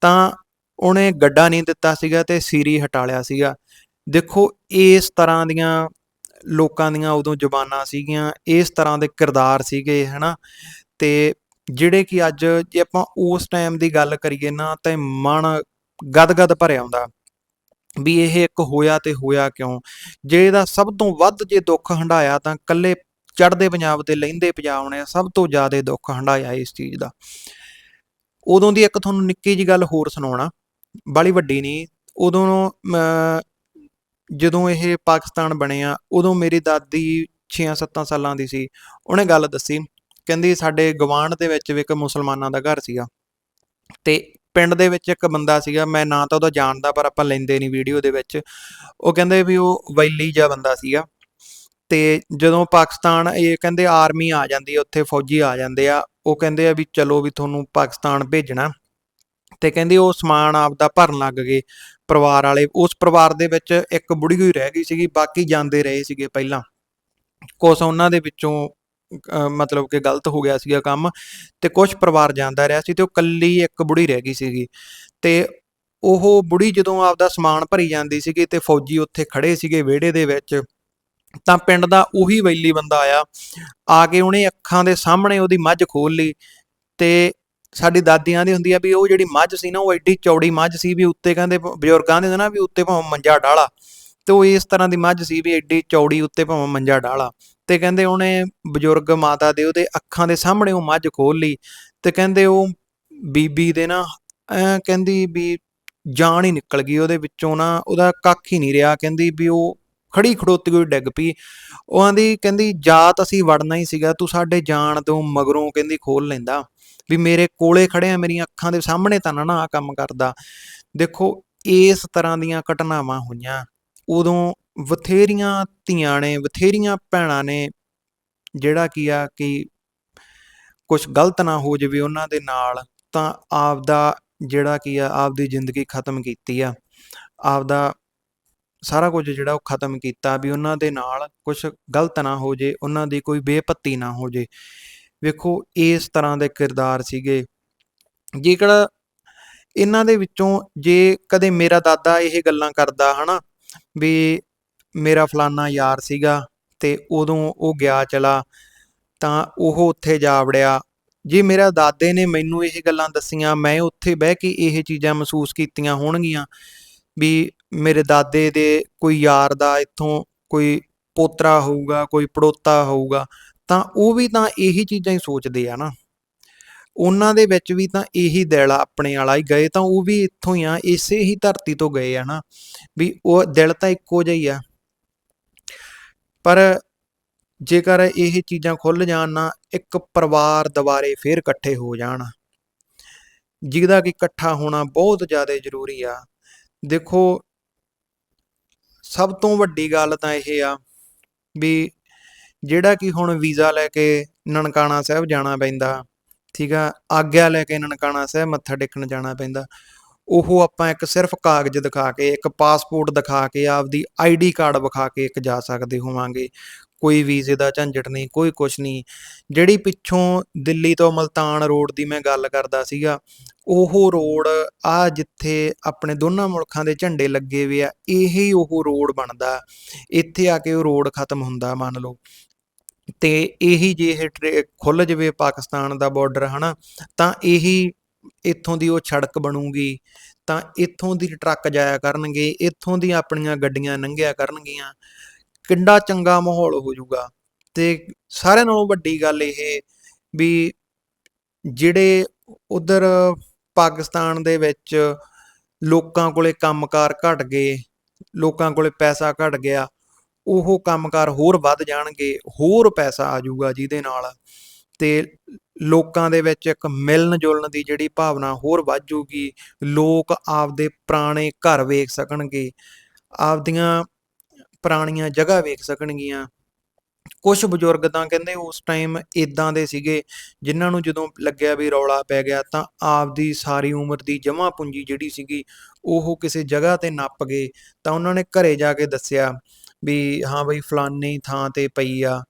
ਤਾਂ ਉਹਨੇ ਗੱਡਾ ਨਹੀਂ ਦਿੱਤਾ ਸੀਗਾ ਤੇ ਸੀਰੀ ਹਟਾ ਲਿਆ ਸੀਗਾ। ਦੇਖੋ, ਇਸ ਤਰ੍ਹਾਂ ਦੀਆਂ ਲੋਕਾਂ ਦੀਆਂ ਉਦੋਂ ਜ਼ੁਬਾਨਾਂ ਸੀਗੀਆਂ, ਇਸ ਤਰ੍ਹਾਂ ਦੇ ਕਿਰਦਾਰ ਸੀਗੇ, ਹਨਾ। ਤੇ ਜਿਹੜੇ ਕਿ ਅੱਜ ਜੇ ਆਪਾਂ ਉਸ ਟਾਈਮ ਦੀ ਗੱਲ ਕਰੀਏ ਨਾ, ਤਾਂ ਮਨ ਗਦਗਦ ਭਰਿਆ ਹੁੰਦਾ ਵੀ ਇਹ ਇੱਕ ਹੋਇਆ ਤੇ ਹੋਇਆ ਕਿਉਂ? ਜੇ ਇਹਦਾ ਸਭ ਤੋਂ ਵੱਧ ਜੇ ਦੁੱਖ ਹੰਡਾਇਆ ਤਾਂ ਕੱਲੇ ਚੜ੍ਹਦੇ ਪੰਜਾਬ ਤੇ ਲਹਿੰਦੇ ਪੰਜਾਬ ਨੇ ਸਭ ਤੋਂ ਜ਼ਿਆਦਾ ਦੁੱਖ ਹੰਡਾਇਆ ਇਸ ਚੀਜ਼ ਦਾ। ਉਦੋਂ ਦੀ ਇੱਕ ਤੁਹਾਨੂੰ ਨਿੱਕੀ ਜੀ ਗੱਲ ਹੋਰ ਸੁਣਾਉਣਾ ਬਾਲੀ ਵੱਡੀ ਨਹੀਂ, ਉਦੋਂ ਜਦੋਂ ਇਹ ਪਾਕਿਸਤਾਨ ਬਣਿਆ ਉਦੋਂ ਮੇਰੀ ਦਾਦੀ 6-7 ਸਾਲਾਂ ਦੀ ਸੀ, ਉਹਨੇ ਗੱਲ ਦੱਸੀ, ਕਹਿੰਦੀ ਸਾਡੇ ਗਵਾਂਢ ਦੇ ਵਿੱਚ ਵੀ ਇੱਕ ਮੁਸਲਮਾਨਾਂ ਦਾ ਘਰ ਸੀਗਾ, ਤੇ ਪਿੰਡ ਦੇ ਵਿੱਚ ਇੱਕ ਬੰਦਾ ਸੀਗਾ, ਮੈਂ ਨਾਂ ਤਾਂ ਉਹਦਾ ਜਾਣਦਾ ਪਰ ਆਪਾਂ ਲੈਂਦੇ ਨਹੀਂ ਵੀਡੀਓ ਦੇ ਵਿੱਚ, ਉਹ ਕਹਿੰਦੇ ਵੀ ਉਹ ਵੈਲੀ ਜਿਹਾ ਬੰਦਾ ਸੀਗਾ ਤੇ ਜਦੋਂ ਪਾਕਿਸਤਾਨ, ਇਹ ਕਹਿੰਦੇ ਆਰਮੀ ਆ ਜਾਂਦੀ ਹੈ ਉੱਥੇ ਫੌਜੀ ਆ ਜਾਂਦੇ ਆ, ਉਹ ਕਹਿੰਦੇ ਆ ਵੀ ਚਲੋ ਵੀ ਤੁਹਾਨੂੰ ਪਾਕਿਸਤਾਨ ਭੇਜਣਾ। ਤੇ ਕਹਿੰਦੇ ਉਹ ਸਮਾਨ ਆਪਦਾ ਭਰਨ ਲੱਗ ਗਏ ਪਰਿਵਾਰ ਵਾਲੇ। ਉਸ ਪਰਿਵਾਰ ਦੇ ਵਿੱਚ ਇੱਕ ਬੁੜੀ ਹੋਈ ਰਹਿ ਗਈ ਸੀਗੀ, ਬਾਕੀ ਜਾਂਦੇ ਰਹੇ ਸੀਗੇ ਪਹਿਲਾਂ। ਕੁਝ ਉਹਨਾਂ ਦੇ ਵਿੱਚੋਂ ਮਤਲਬ ਕਿ ਗਲਤ ਹੋ ਗਿਆ ਸੀਗਾ ਕੰਮ ਤੇ ਕੁਝ ਪਰਿਵਾਰ ਜਾਂਦਾ ਰਿਹਾ ਸੀ ਤੇ ਉਹ ਕੱਲੀ ਇੱਕ ਬੁੜੀ ਰਹਿ ਗਈ ਸੀਗੀ। ਤੇ ਉਹ ਬੁੜੀ ਜਦੋਂ ਆਪਦਾ ਸਮਾਨ ਭਰੀ ਜਾਂਦੀ ਸੀਗੀ ਤੇ ਫੌਜੀ ਉੱਥੇ ਖੜੇ ਸੀਗੇ ਵਿਹੜੇ ਦੇ ਵਿੱਚ ਤਾਂ ਪਿੰਡ ਦਾ ਉਹੀ ਵੈਲੀ ਬੰਦਾ ਆਇਆ। ਆ ਕੇ ਉਹਨੇ ਅੱਖਾਂ ਦੇ ਸਾਹਮਣੇ ਉਹਦੀ ਮੱਝ ਖੋਲ ਲਈ ਤੇ ਸਾਡੀ ਦਾਦੀਆਂ ਦੀ ਹੁੰਦੀ ਆ ਵੀ ਉਹ ਜਿਹੜੀ ਮੱਝ ਸੀ ਨਾ, ਉਹ ਐਡੀ ਚੌੜੀ ਮੱਝ ਸੀ ਵੀ ਉੱਤੇ ਕਹਿੰਦੇ ਬਜ਼ੁਰਗਾਂ ਦੇ ਨਾ ਵੀ ਉੱਤੇ ਭਾਵੇਂ ਮੰਜਾ ਡਾਲਾ ਤੇ ਉਹ ਇਸ ਤਰ੍ਹਾਂ ਦੀ ਮੱਝ ਸੀ ਵੀ ਐਡੀ ਚੌੜੀ ਉੱਤੇ ਭਾਵੇਂ ਮੰਜਾ ਡਾਲਾ ਤੇ ਕਹਿੰਦੇ ਉਹਨੇ ਬਜ਼ੁਰਗ ਮਾਤਾ ਦੇ ਉਹਦੇ ਅੱਖਾਂ ਦੇ ਸਾਹਮਣੇ ਉਹ ਮੱਝ ਖੋਲ ਲਈ ਤੇ ਕਹਿੰਦੇ ਉਹ ਬੀਬੀ ਦੇ ਨਾ ਐ ਕਹਿੰਦੀ ਵੀ ਜਾਨ ਹੀ ਨਿਕਲ ਗਈ ਉਹਦੇ ਵਿੱਚੋਂ ਨਾ, ਉਹਦਾ ਕੱਖ ਹੀ ਨਹੀਂ ਰਿਹਾ। ਕਹਿੰਦੀ ਵੀ ਉਹ ਖੜੀ ਖੜੋਤੀ ਹੋਈ ਡਿੱਗ ਪਈ। ਉਹ ਆਂਦੀ ਕਹਿੰਦੀ ਜਾਤ ਅਸੀਂ ਵੜਨਾ ਹੀ ਸੀਗਾ, ਤੂੰ ਸਾਡੇ ਜਾਣ ਤੋਂ ਮਗਰੋਂ, ਕਹਿੰਦੀ ਖੋਲ ਲੈਂਦਾ। ਵੀ ਮੇਰੇ ਕੋਲੇ ਖੜਿਆ, ਮੇਰੀਆਂ ਅੱਖਾਂ ਦੇ ਸਾਹਮਣੇ ਤਾਂ ਨਾ ਨਾ ਆਹ ਕੰਮ ਕਰਦਾ। ਦੇਖੋ, ਇਸ ਤਰ੍ਹਾਂ ਦੀਆਂ ਘਟਨਾਵਾਂ ਹੋਈਆਂ। ਉਦੋਂ ਬਥੇਰੀਆਂ ਧੀਆਂ ਨੇ, ਬਥੇਰੀਆਂ ਭੈਣਾਂ ਨੇ, ਜਿਹੜਾ ਕੀ ਆ ਕਿ ਕੁਝ ਗਲਤ ਨਾ ਹੋ ਜਾਵੇ ਉਹਨਾਂ ਦੇ ਨਾਲ, ਤਾਂ ਆਪਦਾ ਜਿਹੜਾ ਕੀ ਆ, ਆਪਦੀ ਜ਼ਿੰਦਗੀ ਖਤਮ ਕੀਤੀ ਆ। ਆਪਦਾ ਸਾਰਾ ਕੁਝ ਜਿਹੜਾ ਉਹ ਖਤਮ ਕੀਤਾ ਵੀ ਉਹਨਾਂ ਦੇ ਨਾਲ ਕੁਝ ਗਲਤ ਨਾ ਹੋ ਜੇ, ਉਹਨਾਂ ਦੀ ਕੋਈ ਬੇਪੱਤੀ ਨਾ ਹੋ ਜੇ। ਵੇਖੋ, ਇਸ ਤਰ੍ਹਾਂ ਦੇ ਕਿਰਦਾਰ ਸੀਗੇ। ਜੇਕਰ ਇਹਨਾਂ ਦੇ ਵਿੱਚੋਂ ਜੇ ਕਦੇ ਮੇਰਾ ਦਾਦਾ ਇਹ ਗੱਲਾਂ ਕਰਦਾ, ਹਨਾ, ਵੀ ਮੇਰਾ ਫਲਾਨਾ ਯਾਰ ਸੀਗਾ ਤੇ ਉਦੋਂ ਉਹ ਗਿਆ ਚਲਾ, ਤਾਂ ਉਹ ਉੱਥੇ ਜਾ ਵੜਿਆ। ਜੇ ਮੇਰਾ ਦਾਦੇ ਨੇ ਮੈਨੂੰ ਇਹ ਗੱਲਾਂ ਦੱਸੀਆਂ, ਮੈਂ ਉੱਥੇ ਬਹਿ ਕੇ ਇਹ ਚੀਜ਼ਾਂ ਮਹਿਸੂਸ ਕੀਤੀਆਂ ਹੋਣਗੀਆਂ ਵੀ ਮੇਰੇ ਦਾਦੇ ਦੇ ਕੋਈ ਯਾਰ ਦਾ ਇੱਥੋਂ ਕੋਈ ਪੋਤਰਾ ਹੋਊਗਾ, ਕੋਈ ਪੜੋਤਾ ਹੋਊਗਾ, ਤਾਂ ਉਹ ਵੀ ਤਾਂ ਇਹੀ ਚੀਜ਼ਾਂ ਹੀ ਸੋਚਦੇ ਆ ਨਾ। ਉਹਨਾਂ ਦੇ ਵਿੱਚ ਵੀ ਤਾਂ ਇਹੀ ਦਿਲ ਆ ਆਪਣੇ ਵਾਲਾ ਹੀ ਗਏ, ਤਾਂ ਉਹ ਵੀ ਇੱਥੋਂ ਹੀ ਆ, ਇਸੇ ਹੀ ਧਰਤੀ ਤੋਂ ਗਏ ਆ ਨਾ। ਵੀ ਉਹ ਦਿਲ ਤਾਂ ਇੱਕੋ ਜਿਹਾ ਹੀ ਆ। ਪਰ ਜੇਕਰ ਇਹ ਚੀਜ਼ਾਂ ਖੁੱਲ ਜਾਣ ਨਾ, ਇੱਕ ਪਰਿਵਾਰ ਦੁਬਾਰੇ ਫੇਰ ਇਕੱਠੇ ਹੋ ਜਾਣ। ਜਿਹਦਾ ਕਿ ਇਕੱਠਾ ਹੋਣਾ ਬਹੁਤ ਜ਼ਿਆਦਾ ਜ਼ਰੂਰੀ ਆ। ਦੇਖੋ, ਸਭ ਤੋਂ ਵੱਡੀ ਗੱਲ ਤਾਂ ਇਹ ਆ ਵੀ ਜਿਹੜਾ ਕਿ ਹੁਣ ਵੀਜ਼ਾ ਲੈ ਕੇ ਨਨਕਾਣਾ ਸਾਹਿਬ ਜਾਣਾ ਪੈਂਦਾ, ਠੀਕ ਆ, ਆਗਿਆ ਲੈ ਕੇ ਨਨਕਾਣਾ ਸਾਹਿਬ ਮੱਥਾ ਟੇਕਣ ਜਾਣਾ ਪੈਂਦਾ, ਉਹ ਆਪਾਂ ਇੱਕ ਸਿਰਫ ਕਾਗਜ਼ ਦਿਖਾ ਕੇ, ਇੱਕ ਪਾਸਪੋਰਟ ਦਿਖਾ ਕੇ, ਆਪਦੀ ਆਈਡੀ ਕਾਰਡ ਵਿਖਾ ਕੇ ਇੱਕ ਜਾ ਸਕਦੇ ਹੋਵਾਂਗੇ। ਕੋਈ ਵੀਜ਼ੇ ਦਾ ਝੰਜਟ ਨਹੀਂ, ਕੋਈ ਕੁਛ ਨਹੀਂ। ਜਿਹੜੀ ਪਿੱਛੋਂ ਦਿੱਲੀ ਤੋਂ ਮਲਤਾਨ ਰੋਡ ਦੀ ਮੈਂ ਗੱਲ ਕਰਦਾ ਸੀਗਾ, ਉਹ ਰੋਡ ਆ ਜਿੱਥੇ ਆਪਣੇ ਦੋਨਾਂ ਮੁਲਕਾਂ ਦੇ ਝੰਡੇ ਲੱਗੇ ਹੋਏ ਆ, ਇਹੀ ਉਹ ਰੋਡ ਬਣਦਾ। ਇੱਥੇ ਆ ਕੇ ਉਹ ਰੋਡ ਖਤਮ ਹੁੰਦਾ, ਮੰਨ ਲਓ। ਤੇ ਇਹੀ ਜੇ ਇਹ ਟਰੇ- ਖੁੱਲ ਜਵੇ ਪਾਕਿਸਤਾਨ ਦਾ ਬਾਰਡਰ ਹਨਾ, ਤਾਂ ਇਹੀ ਇੱਥੋਂ ਦੀ ਉਹ ਸੜਕ ਬਣੂਗੀ। ਤਾਂ ਇੱਥੋਂ ਦੀ ਟਰੱਕ ਜਾਇਆ ਕਰਨਗੇ, ਇੱਥੋਂ ਦੀਆਂ ਆਪਣੀਆਂ ਗੱਡੀਆਂ ਲੰਘਿਆ ਕਰਨਗੀਆਂ। ਕਿੰਨਾ ਚੰਗਾ ਮਾਹੌਲ ਹੋ ਜਾਊਗਾ। ਤੇ ਸਾਰਿਆਂ ਨਾਲੋਂ ਵੱਡੀ ਗੱਲ ਇਹ ਵੀ ਜਿਹੜੇ ਉਧਰ ਪਾਕਿਸਤਾਨ ਦੇ ਵਿੱਚ ਲੋਕਾਂ ਕੋਲੇ ਕੰਮਕਾਰ ਘਟ ਗਏ, ਲੋਕਾਂ ਕੋਲੇ ਪੈਸਾ ਘਟ ਗਿਆ, ਉਹ ਕੰਮਕਾਰ ਹੋਰ ਵੱਧ ਜਾਣਗੇ, ਹੋਰ ਪੈਸਾ ਆ ਜਾਊਗਾ ਜਿਹਦੇ ਨਾਲ ਤੇ ਲੋਕਾਂ ਦੇ ਵਿੱਚ ਇੱਕ ਮਿਲਣ ਜੁਲਣ ਦੀ ਜਿਹੜੀ ਭਾਵਨਾ ਹੋਰ ਵੱਧ ਜੂਗੀ ਲੋਕ ਆਪਦੇ ਪੁਰਾਣੇ ਘਰ ਵੇਖ ਸਕਣਗੇ। ਆਪਦੀਆਂ ਪੁਰਾਣੀਆਂ ਜਗ੍ਹਾ ਵੇਖ ਸਕਣਗੀਆਂ। ਕੁਝ ਬਜ਼ੁਰਗ ਤਾਂ ਕਹਿੰਦੇ ਉਸ ਟਾਈਮ ਇਦਾਂ ਦੇ ਸੀਗੇ, ਜਿਨ੍ਹਾਂ ਨੂੰ ਜਦੋਂ ਲੱਗਿਆ ਵੀ ਰੌਲਾ ਪੈ ਗਿਆ ਤਾਂ ਆਪਦੀ ਸਾਰੀ ਉਮਰ ਦੀ ਜਮ੍ਹਾਂ ਪੂੰਜੀ ਜਿਹੜੀ ਸੀਗੀ, ਉਹ ਕਿਸੇ ਜਗ੍ਹਾ ਤੇ ਨੱਪ ਗਏ। ਤਾਂ ਉਹਨਾਂ ਨੇ ਘਰੇ ਜਾ ਕੇ ਦੱਸਿਆ ਵੀ ਹਾਂ ਬਈ ਫਲਾਨੀ ਥਾਂ ਤੇ ਪਈ ਆ।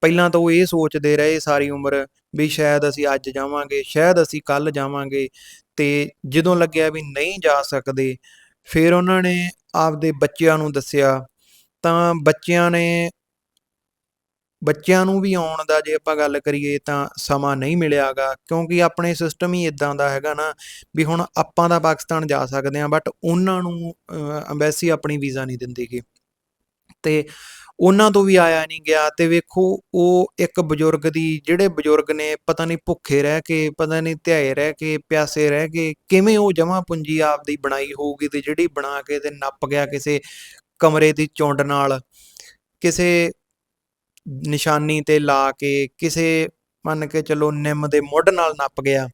ਪਹਿਲਾਂ ਤਾਂ ਉਹ ਇਹ ਸੋਚਦੇ ਰਹੇ ਸਾਰੀ ਉਮਰ ਵੀ ਸ਼ਾਇਦ ਅਸੀਂ ਅੱਜ ਜਾਵਾਂਗੇ, ਸ਼ਾਇਦ ਅਸੀਂ ਕੱਲ ਜਾਵਾਂਗੇ। ਤੇ ਜਦੋਂ ਲੱਗਿਆ ਵੀ ਨਹੀਂ ਜਾ ਸਕਦੇ, ਫਿਰ ਉਹਨਾਂ ਨੇ ਆਪਦੇ ਬੱਚਿਆਂ ਨੂੰ ਦੱਸਿਆ ਤਾਂ ਬੱਚਿਆਂ ਨੇ, ਬੱਚਿਆਂ ਨੂੰ ਵੀ ਆਉਣ ਦਾ ਜੇ ਆਪਾਂ ਗੱਲ ਕਰੀਏ ਤਾਂ ਸਮਾਂ ਨਹੀਂ ਮਿਲਿਆਗਾ, ਕਿਉਂਕਿ ਆਪਣੇ ਸਿਸਟਮ ਹੀ ਇਦਾਂ ਦਾ ਹੈਗਾ ਨਾ ਵੀ ਹੁਣ ਆਪਾਂ ਤਾਂ ਪਾਕਿਸਤਾਨ ਜਾ ਸਕਦੇ ਹਾਂ ਬਟ ਉਹਨਾਂ ਨੂੰ ਐਮਬੈਸੀ ਆਪਣੀ ਵੀਜ਼ਾ ਨਹੀਂ ਦਿੰਦੀਗੀ। ਤੇ ਉਹਨਾਂ ਤੋਂ ਵੀ ਆਇਆ ਨਹੀਂ ਗਿਆ ਤੇ ਵੇਖੋ, ਉਹ ਇੱਕ ਬਜ਼ੁਰਗ ਦੀ, ਜਿਹੜੇ ਬਜ਼ੁਰਗ ਨੇ ਪਤਾ ਨਹੀਂ ਭੁੱਖੇ ਰਹਿ ਕੇ, ਪਤਾ ਨਹੀਂ ਧਿਆਏ ਰਹਿ ਕੇ, ਪਿਆਸੇ ਰਹਿ ਕੇ, ਕਿਵੇਂ ਉਹ ਜਮਾ ਪੂੰਜੀ ਆਪਦੀ ਬਣਾਈ ਹੋਊਗੀ ਤੇ ਜਿਹੜੀ ਬਣਾ ਕੇ ਤੇ ਨੱਪ ਗਿਆ ਕਿਸੇ ਕਮਰੇ ਦੀ ਚੁੰਡ ਨਾਲ ਕਿਸੇ ਨਿਸ਼ਾਨੀ ਤੇ ਲਾ ਕੇ ਕਿਸੇ ਮੰਨ ਕੇ ਚਲੋ ਨਿੰਮ ਦੇ ਮੁੱਢ ਨਾਲ ਨੱਪ ਗਿਆ,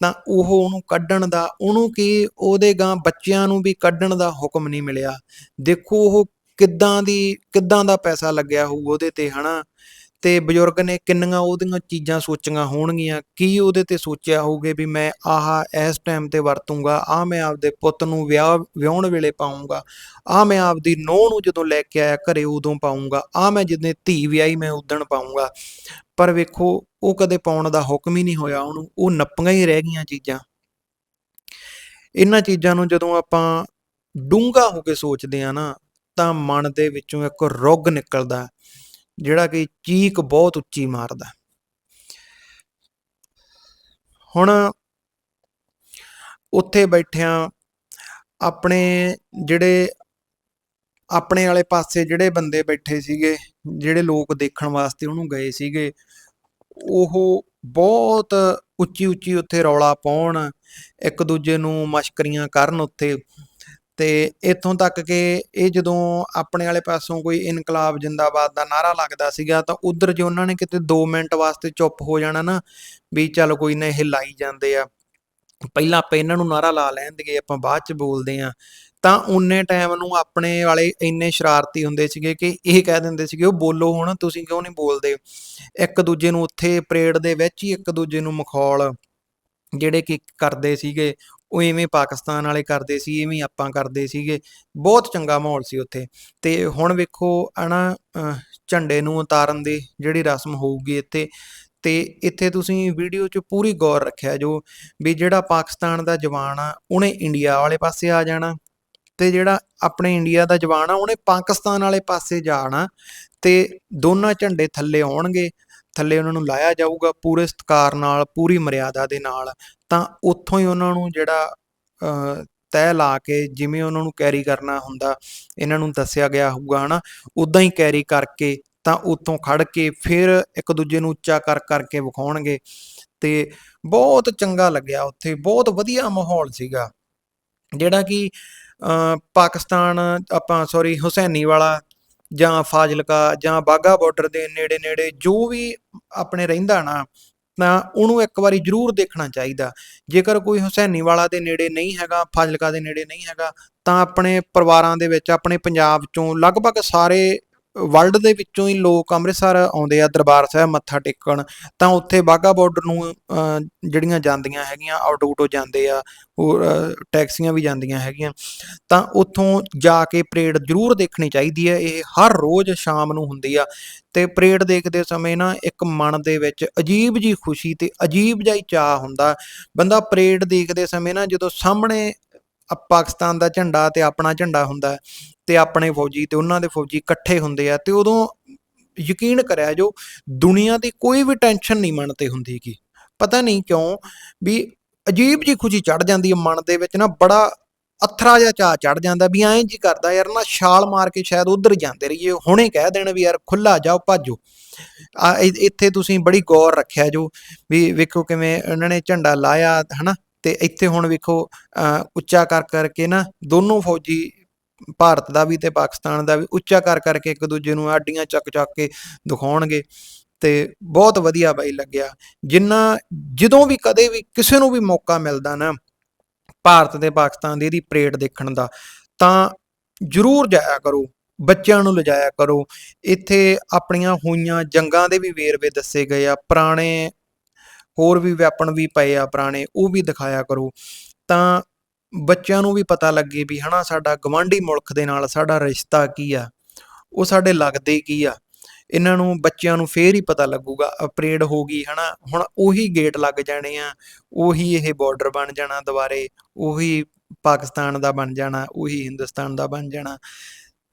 ਤਾਂ ਉਹ ਉਹਨੂੰ ਕੱਢਣ ਦਾ, ਉਹਨੂੰ ਕੀ ਉਹਦੇ ਗਾਂ ਬੱਚਿਆਂ ਨੂੰ ਵੀ ਕੱਢਣ ਦਾ ਹੁਕਮ ਨਹੀਂ ਮਿਲਿਆ। ਦੇਖੋ ਉਹ ਕਿੱਦਾਂ ਦੀ, ਕਿੱਦਾਂ ਦਾ ਪੈਸਾ ਲੱਗਿਆ ਹੋਊ ਉਹਦੇ ਤੇ, ਹਨਾ? ਤੇ ਬਜ਼ੁਰਗ ਨੇ ਕਿੰਨੀਆਂ ਉਹਦੀਆਂ ਚੀਜ਼ਾਂ ਸੋਚੀਆਂ ਹੋਣਗੀਆਂ? ਕੀ ਉਹਦੇ ਤੇ ਸੋਚਿਆ ਹੋਊਗੇ ਵੀ ਮੈਂ ਆਹ ਇਸ ਟਾਈਮ ਤੇ ਵਰਤੂੰਗਾ? ਆ ਮੈਂ ਆਪਦੇ ਪੁੱਤ ਨੂੰ ਵਿਆਹ, ਵਿਆਹਣ ਵੇਲੇ ਪਾਉਂਗਾ ਆ ਮੈਂ ਆਪਦੀ ਨੂੰਹ ਨੂੰ ਜਦੋਂ ਲੈ ਕੇ ਆਇਆ ਘਰੇ ਉਦੋਂ ਪਾਉਂਗਾ ਆ ਮੈਂ ਜਿੱਦਾਂ ਧੀ ਵਿਆਹੀ ਮੈਂ ਉਦਣ ਪਾਉਂਗਾ ਪਰ ਵੇਖੋ, ਉਹ ਕਦੇ ਪਾਉਣ ਦਾ ਹੁਕਮ ਹੀ ਨਹੀਂ ਹੋਇਆ ਉਹਨੂੰ। ਉਹ ਨੱਪੀਆਂ ਹੀ ਰਹਿ ਗਈਆਂ ਚੀਜ਼ਾਂ। ਇਹਨਾਂ ਚੀਜ਼ਾਂ ਨੂੰ ਜਦੋਂ ਆਪਾਂ ਡੂੰਘਾ ਹੋ ਕੇ ਸੋਚਦੇ ਆ ਨਾ, ਤਾਂ ਮਨ ਦੇ ਵਿੱਚੋਂ ਇੱਕ ਰੁੱਗ ਨਿਕਲਦਾ। ਜਿਹੜਾ ਕਿ ਚੀਕ ਬਹੁਤ ਉੱਚੀ ਮਾਰਦਾ। ਹੁਣ ਉੱਥੇ ਬੈਠਿਆਂ ਆਪਣੇ ਜਿਹੜੇ ਆਪਣੇ ਵਾਲੇ ਪਾਸੇ ਜਿਹੜੇ ਬੰਦੇ ਬੈਠੇ ਸੀਗੇ, ਜਿਹੜੇ ਲੋਕ ਦੇਖਣ ਵਾਸਤੇ ਉਹਨੂੰ ਗਏ ਸੀਗੇ, ਉਹ ਬਹੁਤ ਉੱਚੀ ਉੱਚੀ ਉੱਥੇ ਰੌਲਾ ਪਾਉਣ, ਇੱਕ ਦੂਜੇ ਨੂੰ ਮਸ਼ਕਰੀਆਂ ਕਰਨ ਉੱਥੇ ਤੇ ਇੱਥੋਂ ਤੱਕ ਕਿ ਇਹ ਜਦੋਂ ਆਪਣੇ ਵਾਲੇ ਪਾਸੋਂ ਕੋਈ ਇਨਕਲਾਬ ਜਿੰਦਾਬਾਦ ਦਾ ਨਾਰਾ ਲੱਗਦਾ ਸੀਗਾ, ਤਾਂ ਉਧਰ ਜੇ ਉਹਨਾਂ ਨੇ ਕਿਤੇ 2 ਮਿੰਟ ਵਾਸਤੇ ਚੁੱਪ ਹੋ ਜਾਣਾ ਨਾ, ਵੀ ਚੱਲ ਕੋਈ ਨਾ ਇਹ ਲਾਈ ਜਾਂਦੇ ਆ। ਪਹਿਲਾਂ ਆਪਾਂ ਇਹਨਾਂ ਨੂੰ ਨਾਰਾ ਲਾ ਲੈਣ ਲੈਣਗੇ, ਆਪਾਂ ਬਾਅਦ ਚ ਬੋਲਦੇ ਆ ਤਾਂ ਉਨੇ ਟਾਈਮ ਨੂੰ ਆਪਣੇ ਵਾਲੇ ਇੰਨੇ ਸ਼ਰਾਰਤੀ ਹੁੰਦੇ ਸੀਗੇ ਕਿ ਇਹ ਕਹਿ ਦਿੰਦੇ ਸੀਗੇ, ਉਹ ਬੋਲੋ ਹੁਣ, ਤੁਸੀਂ ਕਿਉਂ ਨਹੀਂ ਬੋਲਦੇ? ਇੱਕ ਦੂਜੇ ਨੂੰ ਉੱਥੇ ਪਰੇਡ ਦੇ ਵਿੱਚ ਹੀ ਇੱਕ ਦੂਜੇ ਨੂੰ ਮਖੌਲ, ਜਿਹੜੇ ਕਿ ਕਰਦੇ ਸੀਗੇ ਉਹ ਇਵੇਂ ਪਾਕਿਸਤਾਨ ਵਾਲੇ ਕਰਦੇ ਸੀ ਇਵੇਂ ਆਪਾਂ ਕਰਦੇ ਸੀਗੇ। ਬਹੁਤ ਚੰਗਾ ਮਾਹੌਲ ਸੀ ਉੱਥੇ। ਤੇ ਹੁਣ ਵੇਖੋ ਹਨਾ ਅਹ, ਝੰਡੇ ਨੂੰ ਉਤਾਰਨ ਦੀ ਜਿਹੜੀ ਰਸਮ ਹੋਊਗੀ ਇੱਥੇ ਤੇ ਇੱਥੇ ਤੁਸੀਂ ਵੀਡੀਓ 'ਚ ਪੂਰੀ ਗੌਰ ਰੱਖਿਆ ਜੋ ਵੀ ਜਿਹੜਾ ਪਾਕਿਸਤਾਨ ਦਾ ਜਵਾਨ ਆ ਉਹਨੇ ਇੰਡੀਆ ਵਾਲੇ ਪਾਸੇ ਆ ਜਾਣਾ ਤੇ ਜਿਹੜਾ ਆਪਣੇ ਇੰਡੀਆ ਦਾ ਜਵਾਨ ਆ ਉਹਨੇ ਪਾਕਿਸਤਾਨ ਵਾਲੇ ਪਾਸੇ ਜਾਣਾ ਤੇ ਦੋਨਾਂ ਝੰਡੇ ਥੱਲੇ ਆਉਣਗੇ। ਥੱਲੇ ਉਹਨਾਂ ਨੂੰ ਲਾਇਆ ਜਾਊਗਾ ਪੂਰੇ ਸਤਿਕਾਰ ਨਾਲ ਪੂਰੀ ਮਰਿਆਦਾ ਦੇ ਨਾਲ ਤਾਂ ਉੱਥੋਂ ਹੀ ਉਹਨਾਂ ਨੂੰ ਜਿਹੜਾ ਅਹ, ਤੈਅ ਲਾ ਕੇ ਜਿਵੇਂ ਉਹਨਾਂ ਨੂੰ ਕੈਰੀ ਕਰਨਾ ਹੁੰਦਾ ਇਹਨਾਂ ਨੂੰ ਦੱਸਿਆ ਗਿਆ ਹੋਊਗਾ ਹਨਾ? ਉਦਾਂ ਹੀ ਕੈਰੀ ਕਰਕੇ ਤਾਂ ਉੱਥੋਂ ਖੜ ਕੇ ਫਿਰ ਇੱਕ ਦੂਜੇ ਨੂੰ ਉੱਚਾ ਕਰ ਕਰਕੇ ਵਿਖਾਉਣਗੇ। ਤੇ ਬਹੁਤ ਚੰਗਾ ਲੱਗਿਆ ਉੱਥੇ ਬਹੁਤ ਵਧੀਆ ਮਾਹੌਲ ਸੀਗਾ। ਜਿਹੜਾ ਕਿ ਅ, ਪਾਕਿਸਤਾਨ ਆਪਾਂ ਸੌਰੀ ਹੁਸੈਨੀ ਵਾਲਾ ਜਾਂ ਫਾਜ਼ਿਲਕਾ ਜਾਂ ਬਾਗਾ ਬਾਰਡਰ ਦੇ ਨੇੜੇ ਨੇੜੇ ਜੋ ਵੀ ਆਪਣੇ ਰਹਿੰਦਾ ਨਾ, ਤਾਂ ਉਹਨੂੰ ਇੱਕ ਵਾਰੀ ਜ਼ਰੂਰ ਦੇਖਣਾ ਚਾਹੀਦਾ। ਜੇਕਰ ਕੋਈ ਹੁਸੈਨੀਵਾਲਾ ਦੇ ਨੇੜੇ ਨਹੀਂ ਹੈਗਾ, ਫਾਜ਼ਿਲਕਾ ਦੇ ਨੇੜੇ ਨਹੀਂ ਹੈਗਾ, ਤਾਂ ਆਪਣੇ ਪਰਿਵਾਰਾਂ ਦੇ ਵਿੱਚ, ਆਪਣੇ ਪੰਜਾਬ ਚੋਂ ਲਗਭਗ ਸਾਰੇ ਵਰਲਡ ਦੇ ਵਿੱਚੋਂ ਹੀ ਲੋਕ ਅੰਮ੍ਰਿਤਸਰ ਆਉਂਦੇ ਆ, ਦਰਬਾਰ ਸਾਹਿਬ ਮੱਥਾ ਟੇਕਣ, ਤਾਂ ਉੱਥੇ ਬਾਗਾ ਬਾਰਡਰ ਨੂੰ ਜਿਹੜੀਆਂ ਜਾਂਦੀਆਂ ਹੈਗੀਆਂ ਆਟੋ ਆਟੋ ਜਾਂਦੇ ਆ, ਹੋਰ ਟੈਕਸੀਆਂ ਵੀ ਜਾਂਦੀਆਂ ਹੈਗੀਆਂ, ਤਾਂ ਉੱਥੋਂ ਜਾ ਕੇ ਪਰੇਡ ਜ਼ਰੂਰ ਦੇਖਣੀ ਚਾਹੀਦੀ ਹੈ, ਇਹ ਹਰ ਰੋਜ਼ ਸ਼ਾਮ ਨੂੰ ਹੁੰਦੀ ਆ, ਤੇ ਪਰੇਡ ਦੇਖਦੇ ਸਮੇਂ ਨਾ ਇੱਕ ਮਨ ਦੇ ਵਿੱਚ ਅਜੀਬ ਜੀ ਖੁਸ਼ੀ ਤੇ ਅਜੀਬ ਜਿਹਾ ਹੀ ਚਾਹ ਹੁੰਦਾ, ਬੰਦਾ ਪਰੇਡ ਦੇਖਦੇ ਸਮੇਂ ਨਾ ਜਦੋਂ ਸਾਹਮਣੇ ਪਾਕਿਸਤਾਨ ਦਾ ਝੰਡਾ ਤੇ ਆਪਣਾ ਝੰਡਾ ਹੁੰਦਾ ਤੇ ਆਪਣੇ ਫੌਜੀ ਤੇ ਉਹਨਾਂ ਦੇ ਫੌਜੀ ਇਕੱਠੇ ਹੁੰਦੇ ਆ ਤੇ ਉਦੋਂ ਯਕੀਨ ਕਰਿਆ ਜੋ ਦੁਨੀਆ ਦੀ ਕੋਈ ਵੀ ਟੈਨਸ਼ਨ ਨਹੀਂ ਮਨ ਤੇ ਹੁੰਦੀ ਗੀ। ਪਤਾ ਨਹੀਂ ਕਿਉਂ ਵੀ ਅਜੀਬ ਜੀ ਖੁਸ਼ੀ ਚੜ ਜਾਂਦੀ ਹੈ ਮਨ ਦੇ ਵਿੱਚ ਨਾ, ਬੜਾ ਅਥਰਾ ਜਿਹਾ ਚਾਹ ਚੜ ਜਾਂਦਾ ਵੀ ਐਂ ਜੀ ਕਰਦਾ ਯਾਰ ਨਾ ਛਾਲ ਮਾਰ ਕੇ ਸ਼ਾਇਦ ਉਧਰ ਜਾਂਦੇ ਰਹੀਏ, ਹੁਣੇ ਕਹਿ ਦੇਣ ਵੀ ਯਾਰ ਖੁੱਲਾ ਜਾਓ, ਭੱਜੋ। ਆ ਇੱਥੇ ਤੁਸੀਂ ਬੜੀ ਗੌਰ ਰੱਖਿਆ ਜੋ ਵੀ ਵੇਖੋ ਕਿਵੇਂ ਉਹਨਾਂ ਨੇ ਝੰਡਾ ਲਾਇਆ, ਹਨਾ? ਤੇ ਇੱਥੇ ਹੁਣ ਵੇਖੋ ਅਹ, ਉੱਚਾ ਕਰ ਕਰਕੇ ਨਾ ਦੋਨੋਂ ਫੌਜੀ ਭਾਰਤ ਦਾ ਵੀ ਤੇ ਪਾਕਿਸਤਾਨ ਦਾ ਵੀ ਉੱਚਾ ਕਰ ਕਰਕੇ ਇੱਕ ਦੂਜੇ ਨੂੰ ਆਡੀਆਂ ਚੱਕ ਚੱਕ ਕੇ ਦਿਖਾਉਣਗੇ ਤੇ ਬਹੁਤ ਵਧੀਆ ਬਾਈ ਲੱਗਿਆ। ਜਿੰਨਾ ਜਦੋਂ ਵੀ ਕਦੇ ਵੀ ਕਿਸੇ ਨੂੰ ਵੀ ਮੌਕਾ ਮਿਲਦਾ ਨਾ ਭਾਰਤ ਤੇ ਪਾਕਿਸਤਾਨ ਦੀ ਇਹਦੀ ਪਰੇਡ ਦੇਖਣ ਦਾ ਤਾਂ ਜ਼ਰੂਰ ਜਾਇਆ ਕਰੋ ਬੱਚਿਆਂ ਨੂੰ ਲਿਜਾਇਆ ਕਰੋ। ਇੱਥੇ ਆਪਣੀਆਂ ਹੋਈਆਂ ਜੰਗਾਂ ਦੇ ਵੀ ਵੇਰਵੇ ਦੱਸੇ ਗਏ ਆ ਪੁਰਾਣੇ ਹੋਰ ਵੀ ਵੈਪਨ ਵੀ ਪਏ ਆ ਪੁਰਾਣੇ, ਉਹ ਵੀ ਦਿਖਾਇਆ ਕਰੋ। ਤਾਂ ਬੱਚਿਆਂ ਨੂੰ ਵੀ ਪਤਾ ਲੱਗੇ ਵੀ ਹਨਾ ਸਾਡਾ ਗਵਾਂਢੀ ਮੁਲਕ ਦੇ ਨਾਲ ਸਾਡਾ ਰਿਸ਼ਤਾ ਕੀ ਆ, ਉਹ ਸਾਡੇ ਲੱਗਦੇ ਕੀ ਆ। ਇਹਨਾਂ ਨੂੰ, ਬੱਚਿਆਂ ਨੂੰ ਫੇਰ ਹੀ ਪਤਾ ਲੱਗੂਗਾ ਅਪਰੇਡ ਹੋ ਗਈ ਹਨਾ, ਹੁਣ ਉਹੀ ਗੇਟ ਲੱਗ ਜਾਣੇ ਆ, ਉਹੀ ਇਹ ਬਾਰਡਰ ਬਣ ਜਾਣਾ ਦੁਬਾਰੇ, ਉਹੀ ਪਾਕਿਸਤਾਨ ਦਾ ਬਣ ਜਾਣਾ, ਉਹੀ ਹਿੰਦੁਸਤਾਨ ਦਾ ਬਣ ਜਾਣਾ।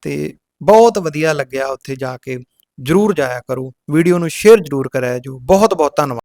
ਤੇ ਬਹੁਤ ਵਧੀਆ ਲੱਗਿਆ ਉੱਥੇ ਜਾ ਕੇ, ਜਰੂਰ ਜਾਇਆ ਕਰੋ, ਵੀਡੀਓ ਨੂੰ ਸ਼ੇਅਰ ਜਰੂਰ ਕਰਾਇਆ ਜੋ ਬਹੁਤ ਬਹੁਤ ਧੰਨਵਾਦ।